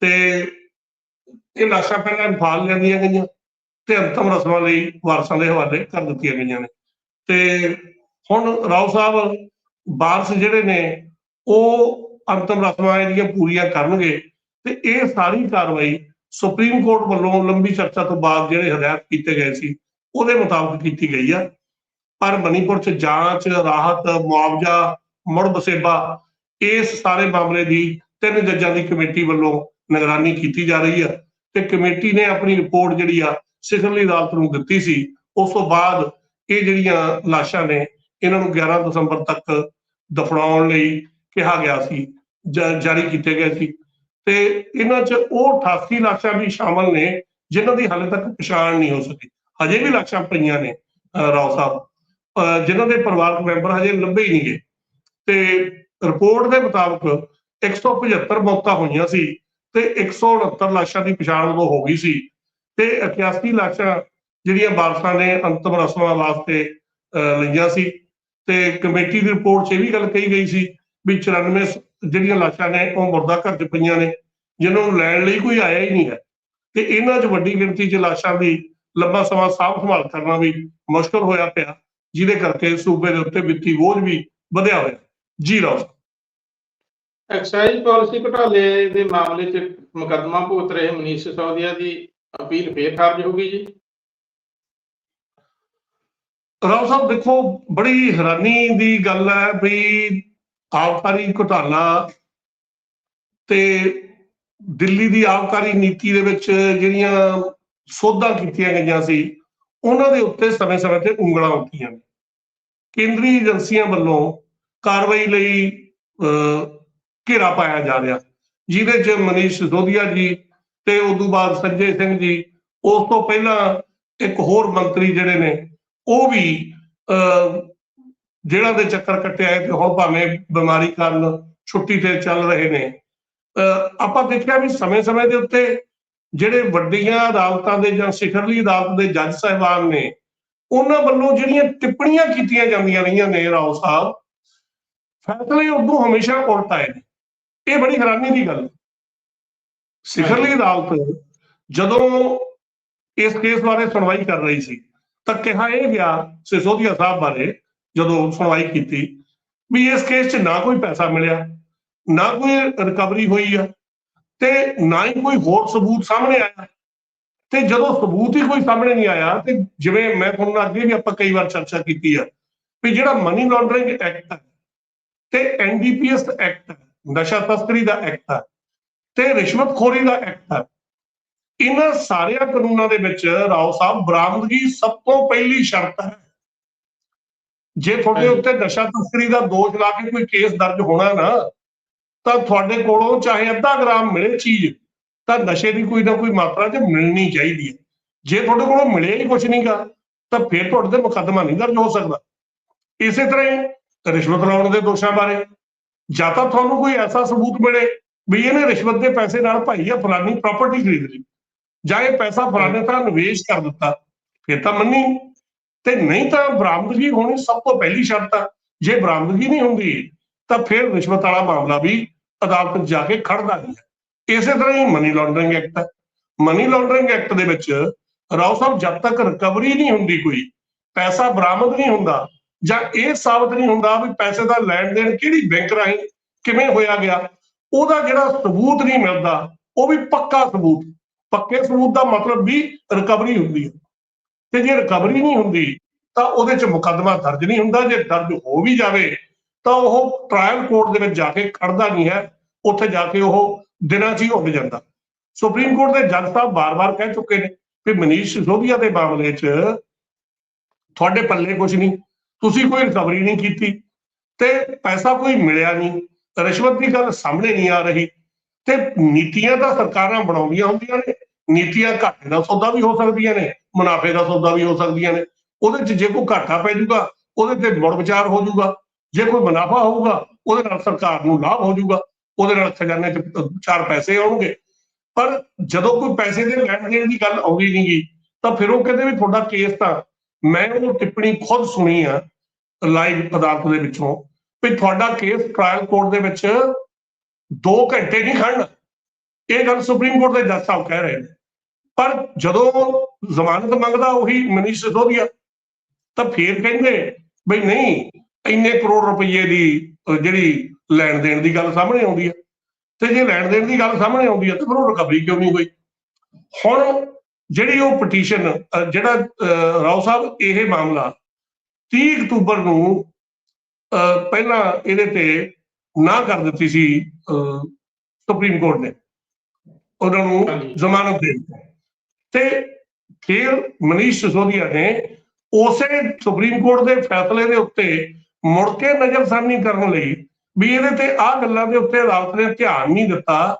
ਤੇ ਇਹ ਲਾਸ਼ਾਂ ਪਹਿਲਾਂ ਇੰਫਾਲ ਲੈਂਦੀਆਂ ਗਈਆਂ ਤੇ ਅੰਤਮ ਰਸਮਾਂ ਲਈ ਵਾਰਸਾਂ ਦੇ ਹਵਾਲੇ ਕਰ ਦਿੱਤੀਆਂ ਗਈਆਂ ਨੇ। ਤੇ ਹੁਣ ਰਾਓ ਸਾਹਿਬ, ਵਾਰਸ ਜਿਹੜੇ ਨੇ, ਉਹ ਅੰਤਮ ਰਸਮਾਂ ਇਹਦੀਆਂ ਪੂਰੀਆਂ ਕਰਨਗੇ ਤੇ ਇਹ ਸਾਰੀ ਕਾਰਵਾਈ ਸੁਪਰੀਮ ਕੋਰਟ ਵੱਲੋਂ ਲੰਬੀ ਚਰਚਾ ਤੋਂ ਬਾਅਦ ਜਿਹੜੇ ਹਦਾਇਤ ਕੀਤੇ ਗਏ ਸੀ, ਉਹਦੇ ਮੁਤਾਬਕ ਕੀਤੀ ਗਈ ਆ। ਪਰ ਮਨੀਪੁਰ ਚ ਜਾਂਚ, ਰਾਹਤ, ਮੁਆਵਜ਼ਾ, ਮੁੜ ਵਸੇਬਾ, ਇਸ ਸਾਰੇ ਮਾਮਲੇ ਦੀ ਤਿੰਨ ਜੱਜਾਂ ਦੀ ਕਮੇਟੀ ਵੱਲੋਂ ਨਿਗਰਾਨੀ ਕੀਤੀ ਜਾ ਰਹੀ ਆ। ਤੇ ਕਮੇਟੀ ਨੇ ਆਪਣੀ ਰਿਪੋਰਟ ਜਿਹੜੀ ਆ ਸਿਖਰਲੀ ਅਦਾਲਤ ਨੂੰ ਦਿੱਤੀ ਸੀ। ਉਸ ਤੋਂ ਬਾਅਦ ਇਹ ਜਿਹੜੀਆਂ ਲਾਸ਼ਾਂ ਨੇ, ਇਹਨਾਂ ਨੂੰ 11 ਦਸੰਬਰ ਤੱਕ ਦਫਨਾਉਣ ਲਈ ਕਿਹਾ ਗਿਆ ਸੀ ਜਾਰੀ ਕੀਤੇ ਗਏ ਸੀ। ਤੇ ਇਹਨਾਂ 'ਚ ਉਹ 88 ਲਾਸ਼ਾਂ ਵੀ ਸ਼ਾਮਲ ਨੇ ਜਿਨ੍ਹਾਂ ਦੀ ਹਾਲੇ ਤੱਕ ਪਛਾਣ ਨਹੀਂ ਹੋ ਸਕੀ। ਹਜੇ ਵੀ ਲਾਸ਼ਾਂ ਪਈਆਂ ਨੇ ਰਾਓ ਸਾਹਿਬ। ਅਹ ਜਿਨ੍ਹਾਂ ਦੇ ਪਰਿਵਾਰਕ ਮੈਂਬਰ ਹਜੇ ਲੱਭੇ ਹੀ ਨਹੀਂ ਗਏ ਤੇ ਰਿਪੋਰਟ ਦੇ ਮੁਤਾਬਕ 175 ਮੌਤਾਂ ਹੋਈਆਂ ਸੀ ਤੇ 169 ਲਾਸ਼ਾਂ ਦੀ ਪਛਾਣ ਉਦੋਂ ਹੋ ਗਈ ਸੀ। ਤੇ 81 ਲਾਸ਼ਾਂ ਜਿਹੜੀਆਂ ਵਾਰਸਾਂ ਨੇ ਅੰਤਮ ਰਸਮਾਂ ਵਾਸਤੇ ਅਹ, ਲਈਆਂ ਸੀ। ਤੇ ਕਮੇਟੀ ਦੀ ਰਿਪੋਰਟ 'ਚ ਇਹ ਵੀ ਗੱਲ ਕਹੀ ਗਈ ਸੀ ਵੀ 94 ਸ- ਜਿਹੜੀਆਂ ਲਾਸ਼ਾਂ ਨੇ ਉਹ ਮੁਰਦਾ ਘਰ 'ਚ ਪਈਆਂ ਨੇ ਜਿਨ੍ਹਾਂ ਨੂੰ ਲੈਣ ਲਈ ਕੋਈ ਆਇਆ ਹੀ ਨਹੀਂ ਹੈ। ਤੇ ਇਹਨਾਂ 'ਚ ਵੱਡੀ ਗਿਣਤੀ 'ਚ ਲਾਸ਼ਾਂ ਦੀ ਲੰਬਾ ਸਮਾਂ ਸਾਂਭ ਸੰਭਾਲ ਕਰਨਾ ਵੀ ਮੁਸ਼ਕਲ ਹੋਇਆ ਪਿਆ ਜਿਹਦੇ ਕਰਕੇ ਸੂਬੇ ਦੇ ਉੱਤੇ ਵਿੱਤੀ ਬੋਝ ਵੀ ਵਧਿਆ ਹੋਇਆ। ਜੀ ਰਾਓ। ਐਕਸਾਈਜ਼ ਪਾਲਿਸੀ ਘੁਟਾਲੇ ਦੇ ਮਾਮਲੇ 'ਚ ਮੁਕੱਦਮਾ ਭੁਗਤ ਰਹੇ ਮਨੀਸ਼ ਸਿਸੋਦੀਆ ਦੀ ਅਪੀਲ ਫੇਰ ਖਾਰਜ ਹੋ ਗਈ ਜੀ। ਰਾਓ ਸਾਹਿਬ ਦੇਖੋ ਬੜੀ ਹੈਰਾਨੀ ਦੀ ਗੱਲ ਹੈ ਵੀ ਆਬਕਾਰੀ ਘੁਟਾਲਾ ਤੇ ਦਿੱਲੀ ਦੀ ਆਬਕਾਰੀ ਨੀਤੀ ਦੇ ਵਿੱਚ ਜਿਹੜੀਆਂ ਸੋਧਾਂ ਕੀਤੀਆਂ ਗਈਆਂ ਸੀ ਉਹਨਾਂ ਦੇ ਉੱਤੇ ਸਮੇਂ-ਸਮੇਂ ਤੇ ਉਂਗਲਾਂ ਉੱਠੀਆਂ ਕੇਂਦਰੀ ਏਜੰਸੀਆਂ ਵੱਲੋਂ ਕਾਰਵਾਈ ਲਈ ਅਹ, ਘੇਰਾ ਪਾਇਆ ਜਾ ਰਿਹਾ। ਜਿਹਦੇ 'ਚ ਮਨੀਸ਼ ਸਿਸੋਦੀਆ ਜੀ ਤੇ ਉਦੋਂ ਬਾਅਦ ਸੰਜੇ ਸਿੰਘ ਜੀ ਉਸ ਤੋਂ ਪਹਿਲਾਂ ਇੱਕ ਹੋਰ ਮੰਤਰੀ ਜਿਹੜੇ ਨੇ ਉਹ ਵੀ ਅਹ, ਜਿਹੜਾ ਦੇ ਚੱਕਰ ਕੱਟਿਆ ਹੈ ਤੇ ਹੁਣ ਭਾਵੇਂ ਬਿਮਾਰੀ ਕਾਰਨ ਛੁੱਟੀ ਤੇ ਚੱਲ ਰਹੇ ਨੇ। ਆਪਾਂ ਦੇਖਿਆ ਵੀ ਸਮੇਂ-ਸਮੇਂ ਦੇ ਉੱਤੇ ਜਿਹੜੇ ਵੱਡੀਆਂ ਅਦਾਲਤਾਂ ਦੇ ਜਾਂ ਸਿਖਰਲੀ ਅਦਾਲਤ ਦੇ ਜੱਜ ਸਾਹਿਬਾਨ ਨੇ ਉਹਨਾਂ ਵੱਲੋਂ ਜਿਹੜੀਆਂ ਟਿੱਪਣੀਆਂ ਕੀਤੀਆਂ ਜਾਂਦੀਆਂ ਰਹੀਆਂ ਨੇ ਰਾਓ ਸਾਹਿਬ ਫੈਸਲੇ ਉਦੋਂ ਹਮੇਸ਼ਾ ਉਲਟ ਆਏ ਨੇ। ਇਹ ਬੜੀ ਹੈਰਾਨੀ ਦੀ ਗੱਲ ਸਿਖਰਲੀ ਅਦਾਲਤ ਜਦੋਂ ਇਸ ਕੇਸ ਬਾਰੇ ਸੁਣਵਾਈ ਕਰ ਰਹੀ ਸੀ ਤਾਂ ਕਿਹਾ ਇਹ ਗਿਆ ਸਿਸੋਦੀਆ ਸਾਹਿਬ ਬਾਰੇ ਜਦੋਂ ਸੁਣਵਾਈ ਕੀਤੀ ਵੀ ਇਸ ਕੇਸ 'ਚ ਨਾ ਕੋਈ ਪੈਸਾ ਮਿਲਿਆ, ਨਾ ਕੋਈ ਰਿਕਵਰੀ ਹੋਈ ਆ ਤੇ ਨਾ ਹੀ ਕੋਈ ਹੋਰ ਸਬੂਤ ਸਾਹਮਣੇ ਆਇਆ। ਤੇ ਜਦੋਂ ਸਬੂਤ ਹੀ ਕੋਈ ਸਾਹਮਣੇ ਨਹੀਂ ਆਇਆ ਤੇ ਜਿਵੇਂ ਮੈਂ ਤੁਹਾਨੂੰ ਅੱਗੇ ਵੀ ਆਪਾਂ ਕਈ ਵਾਰ ਚਰਚਾ ਕੀਤੀ ਆ ਵੀ ਜਿਹੜਾ ਮਨੀ ਲਾਂਡਰਿੰਗ ਐਕਟ ਹੈ ਤੇ ਐਨਡੀਪੀਐਸ ਐਕਟ ਨਸ਼ਾ ਤਸਕਰੀ ਦਾ ਐਕਟ ਹੈ ਤੇ ਰਿਸ਼ਵਤਖੋਰੀ ਦਾ ਐਕਟ ਹੈ ਇਹਨਾਂ ਸਾਰਿਆਂ ਕਾਨੂੰਨਾਂ ਦੇ ਵਿੱਚ ਰਾਓ ਸਾਹਿਬ ਬਰਾਮਦਗੀ ਸਭ ਤੋਂ ਪਹਿਲੀ ਸ਼ਰਤ ਹੈ। ਜੇ ਤੁਹਾਡੇ। ਉੱਤੇ ਨਸ਼ਾ ਤਸਕਰੀ ਦਾ ਦੋਸ਼ ਲਾ ਕੇ ਕੋਈ ਕੇਸ ਦਰਜ ਹੋਣਾ ਨਾ ਤਾਂ ਤੁਹਾਡੇ ਕੋਲੋਂ ਚਾਹੇ ਅੱਧਾ ਗ੍ਰਾਮ ਮਿਲੇ ਚੀਜ਼ ਤਾਂ ਨਸ਼ੇ ਦੀ ਕੋਈ ਨਾ ਕੋਈ ਮਾਤਰਾ 'ਚ ਮਿਲਣੀ ਚਾਹੀਦੀ ਹੈ। ਜੇ ਤੁਹਾਡੇ ਕੋਲੋਂ ਮਿਲਿਆ ਹੀ ਕੁਝ ਨਹੀਂਗਾ ਤਾਂ ਫਿਰ ਤੁਹਾਡੇ ਤੇ ਮੁਕੱਦਮਾ ਨਹੀਂ ਦਰਜ ਹੋ ਸਕਦਾ। ਇਸੇ ਤਰ੍ਹਾਂ ਹੀ ਰਿਸ਼ਵਤ ਲਾਉਣ ਦੇ ਦੋਸ਼ਾਂ ਬਾਰੇ ਜਾਂ ਤਾਂ ਤੁਹਾਨੂੰ ਕੋਈ ਐਸਾ ਸਬੂਤ ਮਿਲੇ ਵੀ ਇਹਨੇ ਰਿਸ਼ਵਤ ਦੇ ਪੈਸੇ ਨਾਲ ਭਾਈ ਆ ਫਲਾਨੀ ਪ੍ਰਾਪਰਟੀ ਖਰੀਦ ਲਈ ਜਾਂ ਇਹ ਪੈਸਾ ਫਲਾਣੇ ਥਾਂ ਨਿਵੇਸ਼ ਕਰ ਦਿੱਤਾ ਫਿਰ ਤਾਂ ਮੰਨੀ। ਤੇ ਨਹੀਂ ਤਾਂ ਬਰਾਮਦਗੀ ਹੋਣੀ ਸਭ ਤੋਂ ਪਹਿਲੀ ਸ਼ਰਤ ਆ। ਜੇ ਬਰਾਮਦਗੀ ਨਹੀਂ ਹੁੰਦੀ, ਤਾਂ ਫਿਰ ਰਿਸ਼ਵਤ ਵਾਲਾ ਮਾਮਲਾ ਵੀ ਅਦਾਲਤ ਜਾ ਕੇ ਖੜਦਾ ਨਹੀਂ ਹੈ। ਇਸੇ ਤਰ੍ਹਾਂ ਹੀ ਮਨੀ ਲਾਂਡਰਿੰਗ ਐਕਟ ਹੈ ਮਨੀ ਲਾਂਡਰਿੰਗ ਐਕਟ ਦੇ ਵਿੱਚ ਰਾਓ ਸਾਹਿਬ ਜਦ ਤੱਕ ਰਿਕਵਰੀ ਨਹੀਂ ਹੁੰਦੀ ਕੋਈ, ਪੈਸਾ ਬਰਾਮਦ ਨਹੀਂ ਹੁੰਦਾ, ਜਾਂ ਇਹ ਸਾਬਤ ਨਹੀਂ ਹੁੰਦਾ ਵੀ ਪੈਸੇ ਦਾ ਲੈਣ ਦੇਣ ਕਿਹੜੀ ਬੈਂਕ ਰਾਹੀਂ ਕਿਵੇਂ ਹੋਇਆ ਗਿਆ, ਉਹਦਾ ਜਿਹੜਾ ਸਬੂਤ ਨਹੀਂ ਮਿਲਦਾ, ਉਹ ਵੀ ਪੱਕਾ ਸਬੂਤ। ਪੱਕੇ ਸਬੂਤ ਦਾ ਮਤਲਬ ਵੀ ਰਿਕਵਰੀ ਹੁੰਦੀ ਹੈ। ਤੇ ਜੇ ਰਿਕਵਰੀ ਨਹੀਂ ਹੁੰਦੀ, ਤਾਂ ਉਹਦੇ 'ਚ ਮੁਕੱਦਮਾ ਦਰਜ ਨਹੀਂ ਹੁੰਦਾ। ਜੇ ਦਰਜ ਹੋ ਵੀ ਜਾਵੇ, ਤਾਂ ਉਹ ਟ੍ਰਾਇਲ ਕੋਰਟ ਦੇ ਵਿੱਚ ਜਾ ਕੇ ਖੜਦਾ ਨਹੀਂ ਹੈ। ਉੱਥੇ ਜਾ ਕੇ ਉਹ ਦਿਨਾਂ 'ਚ ਹੀ ਉੱਡ ਜਾਂਦਾ। ਸੁਪਰੀਮ ਕੋਰਟ ਦੇ ਜੱਜ ਸਾਹਿਬ ਬਾਰ-ਬਾਰ ਕਹਿ ਚੁੱਕੇ ਨੇ ਕਿ ਮਨੀਸ਼ ਸਿਸੋਦੀਆ ਦੇ ਮਾਮਲੇ 'ਚ ਤੁਹਾਡੇ ਪੱਲੇ ਕੁਝ ਨਹੀਂ। ਤੁਸੀਂ ਕੋਈ ਰਿਕਵਰੀ ਨਹੀਂ ਕੀਤੀ ਤੇ ਪੈਸਾ ਕੋਈ ਮਿਲਿਆ ਨਹੀਂ। ਰਿਸ਼ਵਤ ਦੀ ਗੱਲ ਸਾਹਮਣੇ ਨਹੀਂ ਆ ਰਹੀ ਤੇ ਨੀਤੀਆਂ ਤਾਂ ਸਰਕਾਰਾਂ ਬਣਾਉਂਦੀਆਂ ਹੁੰਦੀਆਂ ਨੇ। ਨੀਤੀਆਂ ਘਾਟੇ ਦਾ ਸੌਦਾ ਵੀ ਹੋ ਸਕਦੀਆਂ ਨੇ, ਮੁਨਾਫੇ ਦਾ ਸੌਦਾ ਵੀ ਹੋ ਸਕਦੀਆਂ ਨੇ। ਉਹਦੇ 'ਚ ਜੇ ਕੋਈ ਘਾਟਾ ਪੈ ਜਾਊਗਾ, ਉਹਦੇ ਤੇ ਮੁੜ ਵਿਚਾਰ ਹੋ ਜਾਊਗਾ। ਜੇ ਕੋਈ ਮੁਨਾਫਾ ਹੋਊਗਾ, ਉਹਦੇ ਨਾਲ ਸਰਕਾਰ ਨੂੰ ਲਾਭ ਹੋ ਜਾਊਗਾ। ਉਹਦੇ ਨਾਲ ਖਜ਼ਾਨੇ 'ਚ ਚਾਰ ਪੈਸੇ ਆਉਣਗੇ। ਪਰ ਜਦੋਂ ਕੋਈ ਪੈਸੇ ਦੇ ਲੈਣ ਦੇਣ ਦੀ ਗੱਲ ਆਉਂਦੀ ਨਹੀਂਗੀ ਤਾਂ ਫਿਰ ਉਹ ਕਹਿੰਦੇ ਵੀ ਤੁਹਾਡਾ ਕੇਸ ਤਾਂ ਮੈਂ ਉਹ ਟਿੱਪਣੀ ਖੁਦ ਸੁਣੀ ਆ ਲਾਈਵ ਅਦਾਲਤ ਦੇ ਵਿੱਚੋਂ, ਵੀ ਤੁਹਾਡਾ ਕੇਸ ਟ੍ਰਾਇਲ ਕੋਰਟ ਦੇ ਵਿੱਚ 2 ਘੰਟੇ ਨਹੀਂ ਖੜਨਾ ਇਹ ਗੱਲ ਸੁਪਰੀਮ ਕੋਰਟ ਦੇ ਜੱਜ ਸਾਹਿਬ ਕਹਿ ਰਹੇ ਨੇ। ਪਰ ਜਦੋਂ ਜ਼ਮਾਨਤ ਮੰਗਦਾ ਉਹੀ ਮਨੀਸ਼ ਸਿਸੋਦੀਆ ਤਾਂ ਫੇਰ ਕਹਿੰਦੇ ਬਈ ਨਹੀਂ ਇੰਨੇ ਕਰੋੜ ਰੁਪਏ ਦੀ ਜਿਹੜੀ ਲੈਣ ਦੇਣ ਦੀ ਗੱਲ ਸਾਹਮਣੇ ਆਉਂਦੀ ਹੈ ਤੇ ਜੇ ਲੈਣ ਦੇਣ ਦੀ ਗੱਲ ਸਾਹਮਣੇ ਆਉਂਦੀ ਹੈ ਤਾਂ ਫਿਰ ਉਹ ਰਿਕਵਰੀ ਕਿਉਂ ਨਹੀਂ ਹੋਈ? ਹੁਣ ਜਿਹੜੀ ਉਹ ਪਟੀਸ਼ਨ ਜਿਹੜਾ ਰਾਓ ਸਾਹਿਬ ਇਹ ਮਾਮਲਾ 30 ਅਕਤੂਬਰ ਨੂੰ ਪਹਿਲਾਂ ਇਹਦੇ ਤੇ ਨਾ ਕਰ ਦਿੱਤੀ ਸੀ ਸੁਪਰੀਮ ਕੋਰਟ ਨੇ। ਉਹਨਾਂ ਨੂੰ। ਜ਼ਮਾਨਤ ਦੇ ਦਿੱਤੀ। ਤੇ ਫਿਰ ਮਨੀਸ਼ ਸਿਸੋਦੀਆ ਨੇ ਉਸੇ ਸੁਪਰੀਮ ਕੋਰਟ ਦੇ ਫੈਸਲੇ ਦੇ ਉੱਤੇ ਮੁੜ ਕੇ ਨਜ਼ਰਸਾਨੀ ਕਰਨ ਲਈ ਵੀ ਇਹਦੇ ਤੇ ਆ ਗੱਲਾਂ ਦੇ ਉੱਤੇ ਅਦਾਲਤ ਨੇ ਧਿਆਨ ਨਹੀਂ ਦਿੱਤਾ,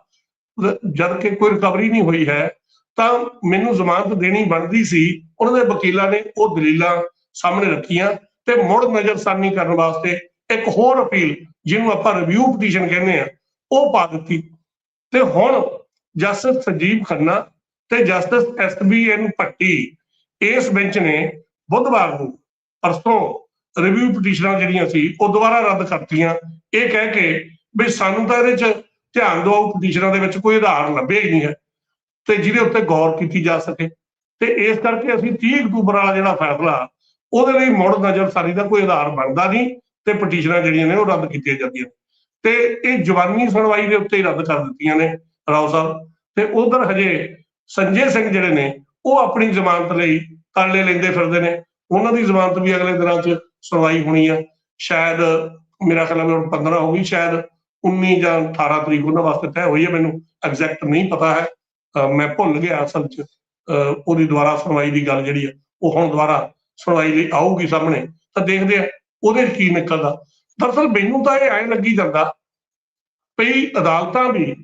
ਜਦ ਕਿ ਕੋਈ ਰਿਕਵਰੀ ਨਹੀਂ ਹੋਈ ਹੈ, ਤਾਂ ਮੈਨੂੰ ਜ਼ਮਾਨਤ ਦੇਣੀ ਬਣਦੀ ਸੀ। ਉਹਨਾਂ ਦੇ ਵਕੀਲਾਂ ਨੇ ਉਹ ਦਲੀਲਾਂ ਸਾਹਮਣੇ ਰੱਖੀਆਂ ਤੇ ਮੁੜ ਨਜ਼ਰਸਾਨੀ ਕਰਨ ਵਾਸਤੇ ਇੱਕ ਹੋਰ ਅਪੀਲ, ਜਿਹਨੂੰ ਆਪਾਂ ਰਿਵਿਊ ਪਟੀਸ਼ਨ ਕਹਿੰਦੇ ਆ ਉਹ ਪਾ ਦਿੱਤੀ। ਤੇ ਹੁਣ ਜਸਟਿਸ ਸੰਜੀਵ ਖੰਨਾ ਤੇ justice S B N Bhatti ਇਸ ਬੈਂਚ ਨੇ ਬੁੱਧਵਾਰ ਨੂੰ ਪਰਸੋਂ ਰਿਵਿਊ ਪਟੀਸ਼ਨਾਂ ਜਿਹੜੀਆਂ ਸੀ, ਉਹ ਦੁਬਾਰਾ ਰੱਦ ਕਰਤੀਆਂ। ਇਹ ਕਹਿ ਕੇ ਵੀ ਸਾਨੂੰ ਤਾਂ ਇਹਦੇ ਚ ਧਿਆਨ ਦਿਓ ਪਟੀਸ਼ਨਾਂ ਦੇ ਵਿੱਚ ਕੋਈ ਆਧਾਰ ਲੱਭਿਆ ਹੀ ਨਹੀਂ ਹੈ, ਤੇ ਜਿਹਦੇ ਉੱਤੇ ਗੌਰ ਕੀਤੀ ਜਾ ਸਕੇ। ਤੇ ਇਸ ਕਰਕੇ ਅਸੀਂ 30 ਅਕਤੂਬਰ ਵਾਲਾ ਜਿਹੜਾ ਫੈਸਲਾ, ਉਹਦੇ ਲਈ ਮੁੜ ਨਜ਼ਰਸਾਰੀ ਦਾ ਕੋਈ ਆਧਾਰ ਬਣਦਾ ਨਹੀਂ, ਤੇ ਪਟੀਸ਼ਨਾਂ ਜਿਹੜੀਆਂ ਨੇ ਉਹ ਰੱਦ ਕੀਤੀਆਂ ਜਾਂਦੀਆਂ ਤੇ ਇਹ ਜਵਾਨੀ ਸੁਣਵਾਈ ਦੇ ਉੱਤੇ ਹੀ ਰੱਦ ਕਰ ਦਿੱਤੀਆਂ ਨੇ, ਰਾਓ ਸਾਹਿਬ। ਤੇ ਉਧਰ ਹਜੇ ਸੰਜੇ ਸਿੰਘ ਜਿਹੜੇ ਨੇ, ਉਹ ਆਪਣੀ ਜ਼ਮਾਨਤ ਲਈ ਤਰਲੇ ਲੈਂਦੇ ਫਿਰਦੇ ਨੇ। ਉਹਨਾਂ ਦੀ ਜ਼ਮਾਨਤ ਵੀ ਅਗਲੇ ਦਿਨਾਂ 'ਚ ਸੁਣਵਾਈ ਹੋਣੀ ਆ। ਸ਼ਾਇਦ ਮੇਰਾ ਖਿਆਲ ਹੈ 15 ਹੋ ਗਈ, ਸ਼ਾਇਦ 19 ਜਾਂ 18 ਤਰੀਕ ਉਹਨਾਂ ਵਾਸਤੇ ਤੈਅ ਹੋਈ ਹੈ ਮੈਨੂੰ ਐਗਜ਼ੈਕਟ ਨਹੀਂ ਪਤਾ ਹੈ। ਮੈਂ ਭੁੱਲ ਗਿਆ ਅਸਲ 'ਚ, ਅਹ ਉਹਦੀ ਦੁਬਾਰਾ ਸੁਣਵਾਈ ਦੀ ਗੱਲ ਜਿਹੜੀ ਆ, ਉਹ ਹੁਣ ਦੁਬਾਰਾ ਸੁਣਵਾਈ ਲਈ ਆਊਗੀ ਸਾਹਮਣੇ। ਤਾਂ ਦੇਖਦੇ ਆ, ਉਹਦੇ 'ਚ ਕੀ ਨਿਕਲਦਾ। ਦਰਅਸਲ ਮੈਨੂੰ ਤਾਂ ਇਹ ਐਂ ਲੱਗੀ ਜਾਂਦਾ ਵੀ ਅਦਾਲਤਾਂ ਵੀ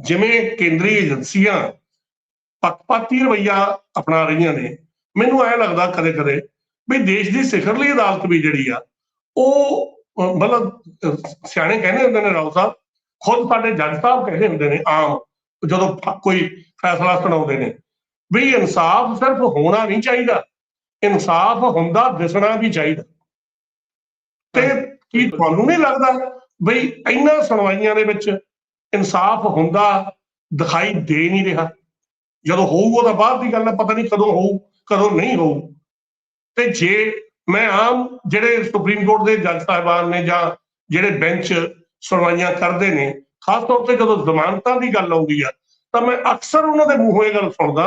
ਜਿਵੇਂ ਕੇਂਦਰੀ ਏਜੰਸੀਆਂ ਪੱਖਪਾਤੀ ਰਵਈਆ ਅਪਣਾ ਰਹੀਆਂ ਨੇ। ਮੈਨੂੰ ਐਂ ਲੱਗਦਾ ਕਦੇ-ਕਦੇ ਵੀ ਦੇਸ਼ ਦੀ ਸਿਖਰਲੀ ਅਦਾਲਤ ਵੀ ਜਿਹੜੀ ਆ, ਉਹ ਮਤਲਬ ਸਿਆਣੇ ਕਹਿੰਦੇ ਹੁੰਦੇ ਨੇ ਰਾਓ ਸਾਹਿਬ, ਖੁਦ ਸਾਡੇ ਜੱਜ ਸਾਹਿਬ ਕਹਿੰਦੇ ਹੁੰਦੇ ਨੇ ਆਮ, ਜਦੋਂ ਕੋਈ ਫੈਸਲਾ ਸੁਣਾਉਂਦੇ ਨੇ ਵੀ ਇਨਸਾਫ ਸਿਰਫ ਹੋਣਾ ਨਹੀਂ ਚਾਹੀਦਾ, ਇਨਸਾਫ ਹੁੰਦਾ ਦਿਸਣਾ ਵੀ ਚਾਹੀਦਾ। ਤੇ ਕੀ ਤੁਹਾਨੂੰ ਨਹੀਂ ਲੱਗਦਾ ਬਈ ਇਹਨਾਂ ਸੁਣਵਾਈਆਂ ਦੇ ਵਿੱਚ ਇਨਸਾਫ ਹੁੰਦਾ ਦਿਖਾਈ ਦੇ ਨਹੀਂ ਰਿਹਾ? ਜਦੋਂ ਹੋਊਗਾ ਤਾਂ ਬਾਅਦ ਦੀ ਗੱਲ ਹੈ, ਪਤਾ ਨਹੀਂ ਕਦੋਂ ਹੋਊ, ਕਦੋਂ ਨਹੀਂ ਹੋਊ। ਤੇ ਜੇ ਮੈਂ ਆਮ ਜਿਹੜੇ ਸੁਪਰੀਮ ਕੋਰਟ ਦੇ ਜੱਜ ਸਾਹਿਬਾਨ ਨੇ ਜਾਂ ਜਿਹੜੇ ਬੈਂਚ ਸੁਣਵਾਈਆਂ ਕਰਦੇ ਨੇ, ਖਾਸ ਤੌਰ ਤੇ ਜਦੋਂ ਜ਼ਮਾਨਤਾਂ ਦੀ ਗੱਲ ਆਉਂਦੀ ਆ, ਤਾਂ ਮੈਂ ਅਕਸਰ ਉਹਨਾਂ ਦੇ ਮੂੰਹੋਂ ਇਹ ਗੱਲ ਸੁਣਦਾ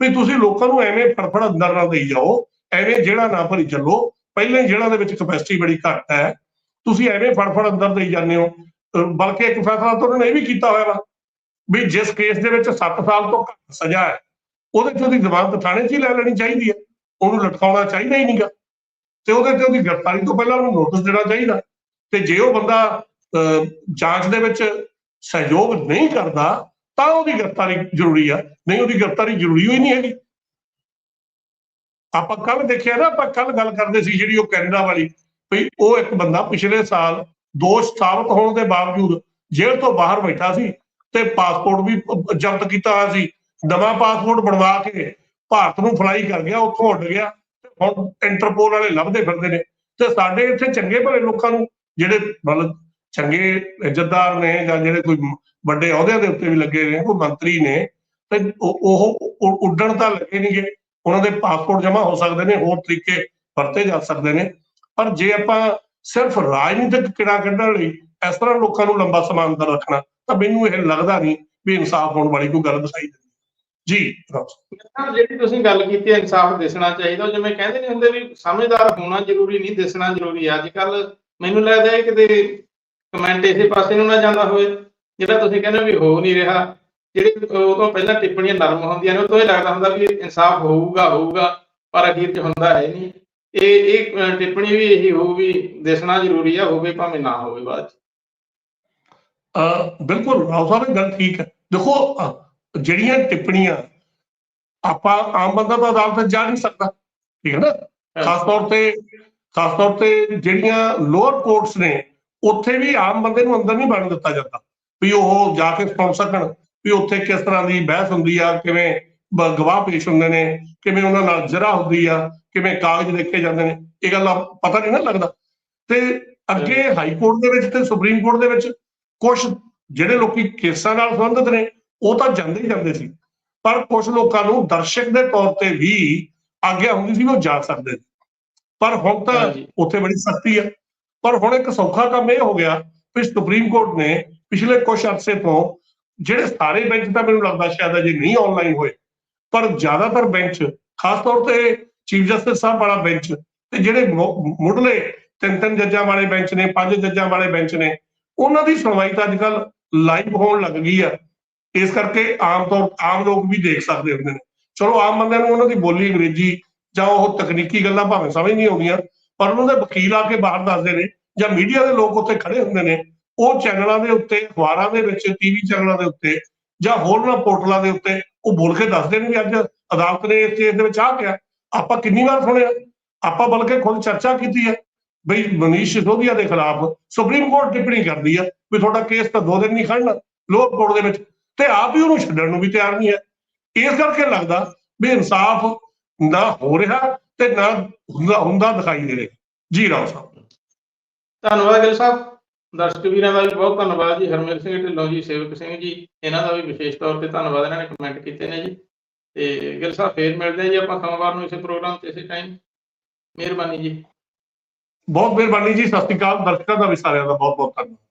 ਵੀ ਤੁਸੀਂ ਲੋਕਾਂ ਨੂੰ ਐਵੇਂ ਫੜਫੜ ਅੰਦਰ ਨਾ ਦੇਈ ਜਾਓ, ਐਵੇਂ ਜਿਹੜਾ ਨਾ ਭਰੀ ਚੱਲੋ, ਪਹਿਲੇ ਜੇਲ੍ਹਾਂ ਦੇ ਵਿੱਚ ਕਪੈਸਿਟੀ ਬੜੀ ਘੱਟ ਹੈ, ਤੁਸੀਂ ਐਵੇਂ ਫੜਫੜ ਅੰਦਰ ਦੇਈ ਜਾਂਦੇ ਹੋ। ਬਲਕਿ ਇੱਕ ਫੈਸਲਾ ਤਾਂ ਉਹਨਾਂ ਨੇ ਇਹ ਵੀ ਕੀਤਾ ਹੋਇਆ ਵਾ ਵੀ ਜਿਸ ਕੇਸ ਦੇ ਵਿੱਚ 7 ਸਾਲ ਤੋਂ ਘੱਟ ਸਜ਼ਾ ਹੈ ਉਹਦੇ 'ਚ ਉਹਦੀ ਜ਼ਮਾਨਤ ਥਾਣੇ 'ਚ ਹੀ ਲੈ ਲੈਣੀ ਚਾਹੀਦੀ ਹੈ ਉਹਨੂੰ ਲਟਕਾਉਣਾ ਚਾਹੀਦਾ ਹੀ ਨਹੀਂਗਾ। ਤੇ ਉਹਦੇ ਤੇ ਉਹਦੀ ਗ੍ਰਿਫਤਾਰੀ ਤੋਂ ਪਹਿਲਾਂ ਉਹਨੂੰ ਨੋਟਿਸ ਦੇਣਾ ਚਾਹੀਦਾ। ਤੇ ਜੇ ਉਹ ਬੰਦਾ ਅਹ, ਜਾਂਚ ਦੇ ਵਿੱਚ ਸਹਿਯੋਗ ਨਹੀਂ ਕਰਦਾ ਤਾਂ ਉਹਦੀ ਗ੍ਰਿਫਤਾਰੀ ਜ਼ਰੂਰੀ ਆ। ਨਹੀਂ ਉਹਦੀ ਗ੍ਰਿਫਤਾਰੀ ਜ਼ਰੂਰੀ ਹੋਈ ਨਹੀਂ ਹੈਗੀ। ਆਪਾਂ ਕੱਲ ਦੇਖਿਆ ਨਾ ਆਪਾਂ ਕੱਲ ਗੱਲ ਕਰਦੇ ਸੀ ਜਿਹੜੀ ਉਹ ਕੈਨੇਡਾ ਵਾਲੀ ਵੀ ਉਹ ਇੱਕ ਬੰਦਾ ਪਿਛਲੇ ਸਾਲ ਦੋਸ਼ ਸਾਬਤ ਹੋਣ ਦੇ ਬਾਵਜੂਦ ਜੇਲ੍ਹ ਤੋਂ ਬਾਹਰ ਬੈਠਾ ਸੀ। ਤੇ ਪਾਸਪੋਰਟ ਵੀ ਜ਼ਬਤ ਕੀਤਾ ਹੋਇਆ ਸੀ। ਨਵਾਂ ਪਾਸਪੋਰਟ ਬਣਵਾ ਕੇ ਭਾਰਤ ਨੂੰ ਫਲਾਈ ਕਰ ਗਿਆ, ਉੱਥੋਂ ਉੱਡ ਗਿਆ। ਤੇ ਹੁਣ ਇੰਟਰਪੋਲ ਵਾਲੇ ਲੱਭਦੇ ਫਿਰਦੇ ਨੇ। ਤੇ ਸਾਡੇ ਇੱਥੇ ਚੰਗੇ ਭਲੇ ਲੋਕਾਂ ਨੂੰ, ਜਿਹੜੇ ਮਤਲਬ ਚੰਗੇ ਇੱਜ਼ਤਦਾਰ ਨੇ ਜਾਂ ਜਿਹੜੇ ਕੋਈ ਵੱਡੇ ਅਹੁਦਿਆਂ ਦੇ ਉੱਤੇ ਵੀ ਲੱਗੇ ਨੇ, ਕੋਈ ਮੰਤਰੀ ਨੇ, ਤੇ ਉਹ ਉੱਡਣ ਤਾਂ ਲੱਗੇ ਨਹੀਂਗੇ ਉਹਨਾਂ ਦੇ ਪਾਸਪੋਰਟ ਜਮ੍ਹਾਂ ਹੋ ਸਕਦੇ ਨੇ, ਹੋਰ ਤਰੀਕੇ ਵਰਤੇ ਜਾ ਸਕਦੇ ਨੇ। ਪਰ ਜੇ ਆਪਾਂ ਸਿਰਫ ਰਾਜਨੀਤਿਕ ਕਿੜਾ ਕੱਢਣ ਲਈ ਇਸ ਤਰ੍ਹਾਂ ਲੋਕਾਂ ਨੂੰ ਲੰਬਾ ਸਮਾਂ ਅੰਦਰ ਰੱਖਣਾ, ਤਾਂ ਮੈਨੂੰ ਇਹ ਲੱਗਦਾ ਨਹੀਂ ਵੀ ਇਨਸਾਫ ਹੋਣ ਵਾਲੀ ਕੋਈ ਗੱਲ ਦਿਖਾਈ ਦਿੰਦੀ। ਜੀ ਸਾਹਿਬ। ਜਿਹੜੀ ਤੁਸੀਂ ਗੱਲ ਕੀਤੀ ਹੈ ਇਨਸਾਫ ਦਿਸਣਾ ਚਾਹੀਦਾ ਜਿਵੇਂ ਕਹਿੰਦੇ ਨਹੀਂ ਹੁੰਦੇ ਵੀ ਸਮਝਦਾਰ ਹੋਣਾ ਜ਼ਰੂਰੀ ਨਹੀਂ, ਦਿਸਣਾ ਜ਼ਰੂਰੀ ਹੈ। ਅੱਜ ਕੱਲ ਮੈਨੂੰ ਲੱਗਦਾ ਹੈ ਕਿਤੇ ਕਮੈਂਟ ਇਸੇ ਪਾਸੇ ਨੂੰ ਨਾ ਜਾਂਦਾ ਹੋਵੇ, ਜਿਹੜਾ ਤੁਸੀਂ ਕਹਿੰਦੇ ਹੋ ਵੀ ਹੋ ਨਹੀਂ ਰਿਹਾ। ਜਿਹੜੀ ਉਹ ਪਹਿਲਾਂ ਟਿੱਪਣੀਆਂ ਨਰਮ ਹੁੰਦੀਆਂ ਨੇ ਉਹ ਤੋਂ ਇਹ ਲੱਗਦਾ ਹੁੰਦਾ ਵੀ ਇਨਸਾਫ ਹੋਊਗਾ ਹੋਊਗਾ, ਪਰ ਅਖੀਰ 'ਚ ਹੁੰਦਾ ਹੈ ਨਹੀਂ। ਇਹ ਇਹ ਟਿੱਪਣੀ ਵੀ ਇਹੀ ਹੋਊ ਵੀ ਦਿਸਣਾ ਜ਼ਰੂਰੀ ਆ, ਹੋਵੇ ਭਾਵੇਂ ਨਾ ਹੋਵੇ ਬਾਅਦ 'ਚ। ਬਿਲਕੁਲ ਰਾਓ ਸਾਹਿਬ ਇਹ ਗੱਲ ਠੀਕ ਹੈ। ਦੇਖੋ ਜਿਹੜੀਆਂ ਟਿੱਪਣੀਆਂ ਆਪਾਂ ਆਮ ਬੰਦਾ ਤਾਂ ਅਦਾਲਤ ਜਾ ਨਹੀਂ ਸਕਦਾ ਠੀਕ ਹੈ ਨਾ? ਖਾਸ ਤੌਰ ਤੇ ਖਾਸ ਤੌਰ ਤੇ ਜਿਹੜੀਆਂ ਲੋਅਰ ਕੋਰਟਸ ਨੇ ਉੱਥੇ ਵੀ ਆਮ ਬੰਦੇ ਨੂੰ ਅੰਦਰ ਨਹੀਂ ਵੜਨ ਦਿੱਤਾ ਜਾਂਦਾ। ਵੀ ਉਹ ਜਾ ਕੇ ਸੁਣ ਸਕਣ ਵੀ ਉੱਥੇ ਕਿਸ ਤਰ੍ਹਾਂ ਦੀ ਬਹਿਸ ਹੁੰਦੀ ਆ ਕਿਵੇਂ ਗਵਾਹ ਪੇਸ਼ ਹੁੰਦੇ ਨੇ ਕਿਵੇਂ ਉਹਨਾਂ ਨਾਲ ਜਰਾ ਹੁੰਦੀ ਆ ਕਿਵੇਂ ਕਾਗਜ਼ ਦੇਖੇ ਜਾਂਦੇ ਨੇ ਇਹ ਗੱਲ ਪਤਾ ਨਹੀਂ ਨਾ ਲੱਗਦਾ। ਤੇ ਅੱਗੇ ਹਾਈ ਕੋਰਟ ਦੇ ਵਿੱਚ ਤੇ ਸੁਪਰੀਮ ਕੋਰਟ ਦੇ ਵਿੱਚ ਕੁਝ ਜਿਹੜੇ ਲੋਕੀ ਕੇਸਾਂ ਨਾਲ ਸੰਬੰਧਿਤ ਨੇ ਉਹ ਤਾਂ ਜਾਂਦੇ ਹੀ ਜਾਂਦੇ ਸੀ। ਪਰ ਕੁਝ ਲੋਕਾਂ ਨੂੰ ਦਰਸ਼ਕ ਦੇ ਤੌਰ ਤੇ ਵੀ ਆਗਿਆ ਹੁੰਦੀ ਸੀ ਉਹ ਜਾ ਸਕਦੇ ਪਰ ਹੁਣ ਤਾਂ। ਉੱਥੇ ਬੜੀ ਸਖਤੀ ਹੈ ਪਰ ਹੁਣ ਇੱਕ ਸੌਖਾ ਕੰਮ ਇਹ ਹੋ ਗਿਆ ਵੀ ਸੁਪਰੀਮ ਕੋਰਟ ਨੇ ਪਿਛਲੇ ਕੁਝ ਅਰਸੇ ਤੋਂ ਜਿਹੜੇ ਸਾਰੇ ਬੈਂਚ ਤਾਂ ਮੈਨੂੰ ਲੱਗਦਾ ਸ਼ਾਇਦ ਅਜੇ ਨਹੀਂ ਆਨਲਾਈਨ ਹੋਏ ਪਰ ਜ਼ਿਆਦਾਤਰ ਬੈਂਚ ਖਾਸ ਤੌਰ ਤੇ ਚੀਫ ਜਸਟਿਸ ਸਾਹਿਬ ਵਾਲਾ ਬੈਂਚ ਤੇ ਜਿਹੜੇ ਮੁੱਢਲੇ ਤਿੰਨ ਤਿੰਨ ਜੱਜਾਂ ਵਾਲੇ ਬੈਂਚ ਨੇ ਪੰਜ ਜੱਜਾਂ ਵਾਲੇ ਬੈਂਚ ਨੇ ਉਹਨਾਂ ਦੀ ਸੁਣਵਾਈ ਤਾਂ ਅੱਜ ਕੱਲ ਲਾਈਵ ਹੋਣ ਲੱਗ ਗਈ ਆ। ਇਸ ਕਰਕੇ ਆਮ ਤੌਰ ਆਮ ਲੋਕ ਵੀ ਦੇਖ ਸਕਦੇ ਹੁੰਦੇ ਨੇ। ਚਲੋ, ਆਮ ਬੰਦਿਆਂ ਨੂੰ ਉਹਨਾਂ ਦੀ ਬੋਲੀ ਅੰਗਰੇਜ਼ੀ ਜਾਂ ਉਹ ਤਕਨੀਕੀ ਗੱਲਾਂ ਭਾਵੇਂ ਸਮਝ ਨਹੀਂ ਆਉਂਦੀਆਂ, ਪਰ ਉਹਨਾਂ ਦੇ ਵਕੀਲ ਆ ਕੇ ਬਾਹਰ ਦੱਸਦੇ ਨੇ ਜਾਂ ਮੀਡੀਆ ਦੇ ਲੋਕ ਉੱਥੇ ਖੜੇ ਹੁੰਦੇ ਨੇ, ਉਹ ਚੈਨਲਾਂ ਦੇ ਉੱਤੇ, ਅਖਬਾਰਾਂ ਦੇ ਵਿੱਚ ਟੀਵੀ ਚੈਨਲਾਂ ਦੇ ਉੱਤੇ ਜਾਂ ਹੋਰਨਾਂ ਪੋਰਟਲਾਂ ਦੇ ਉੱਤੇ ਉਹ ਬੋਲ ਕੇ ਦੱਸਦੇ ਨੇ ਵੀ ਅੱਜ ਅਦਾਲਤ ਨੇ ਇਸ ਚੀਜ਼ ਦੇ ਵਿੱਚ ਆ ਕਿਹਾ। ਆਪਾਂ ਕਿੰਨੀ ਵਾਰ ਸੁਣਿਆ? ਆਪਾਂ ਬਲਕਿ ਖੁਦ ਚਰਚਾ ਕੀਤੀ ਹੈ। ਬਈ ਮਨੀਸ਼ ਸਿਸੋਦੀਆ ਦੇ ਖਿਲਾਫ ਸੁਪਰੀਮ ਕੋਰਟ ਟਿੱਪਣੀ ਕਰਦੀ ਹੈ ਵੀ ਤੁਹਾਡਾ ਕੇਸ ਤਾਂ ਦੋ ਦਿਨ ਨਹੀਂ ਖੜਨਾ ਲੋਅਰ ਕੋਰਟ ਦੇ ਵਿੱਚ। ਤੇ ਆਪ ਹੀ ਉਹਨੂੰ ਛੱਡਣ ਨੂੰ ਵੀ ਤਿਆਰ ਨਹੀਂ ਹੈ। ਇਸ ਕਰਕੇ ਲੱਗਦਾ ਵੀ ਇਨਸਾਫ ਨਾ ਹੋ ਰਿਹਾ ਤੇ ਨਾ ਹੁੰਦਾ ਹੁੰਦਾ ਦਿਖਾਈ ਦੇ ਰਿਹਾ। ਜੀ ਰਾਓ ਸਾਹਿਬ। ਧੰਨਵਾਦ ਗਿੱਲ ਸਾਹਿਬ। ਦਰਸ਼ਕ ਵੀਰਾਂ ਦਾ ਵੀ ਬਹੁਤ ਧੰਨਵਾਦ ਜੀ। ਹਰਮੇਲ ਸਿੰਘ ਢਿੱਲੋਂ ਜੀ, ਸੇਵਕ ਸਿੰਘ ਜੀ, ਇਹਨਾਂ ਦਾ ਵੀ ਵਿਸ਼ੇਸ਼ ਤੌਰ ਤੇ ਧੰਨਵਾਦ ਇਹਨਾਂ ਨੇ ਕਮੈਂਟ ਕੀਤੇ ਨੇ ਜੀ। ਤੇ ਗਿੱਲ ਸਾਹਿਬ, ਫੇਰ ਮਿਲਦੇ ਹਾਂ ਜੀ ਆਪਾਂ ਸੋਮਵਾਰ ਨੂੰ ਇਸੇ ਪ੍ਰੋਗਰਾਮ ਤੇ ਇਸੇ ਟਾਈਮ ਮਿਹਰਬਾਨੀ ਜੀ। ਬਹੁਤ ਮਿਹਰਬਾਨੀ ਜੀ ਸਤਿ ਸ਼੍ਰੀ ਅਕਾਲ। ਦਰਸ਼ਕਾਂ ਦਾ ਵੀ ਸਾਰਿਆਂ ਦਾ ਬਹੁਤ ਬਹੁਤ ਧੰਨਵਾਦ।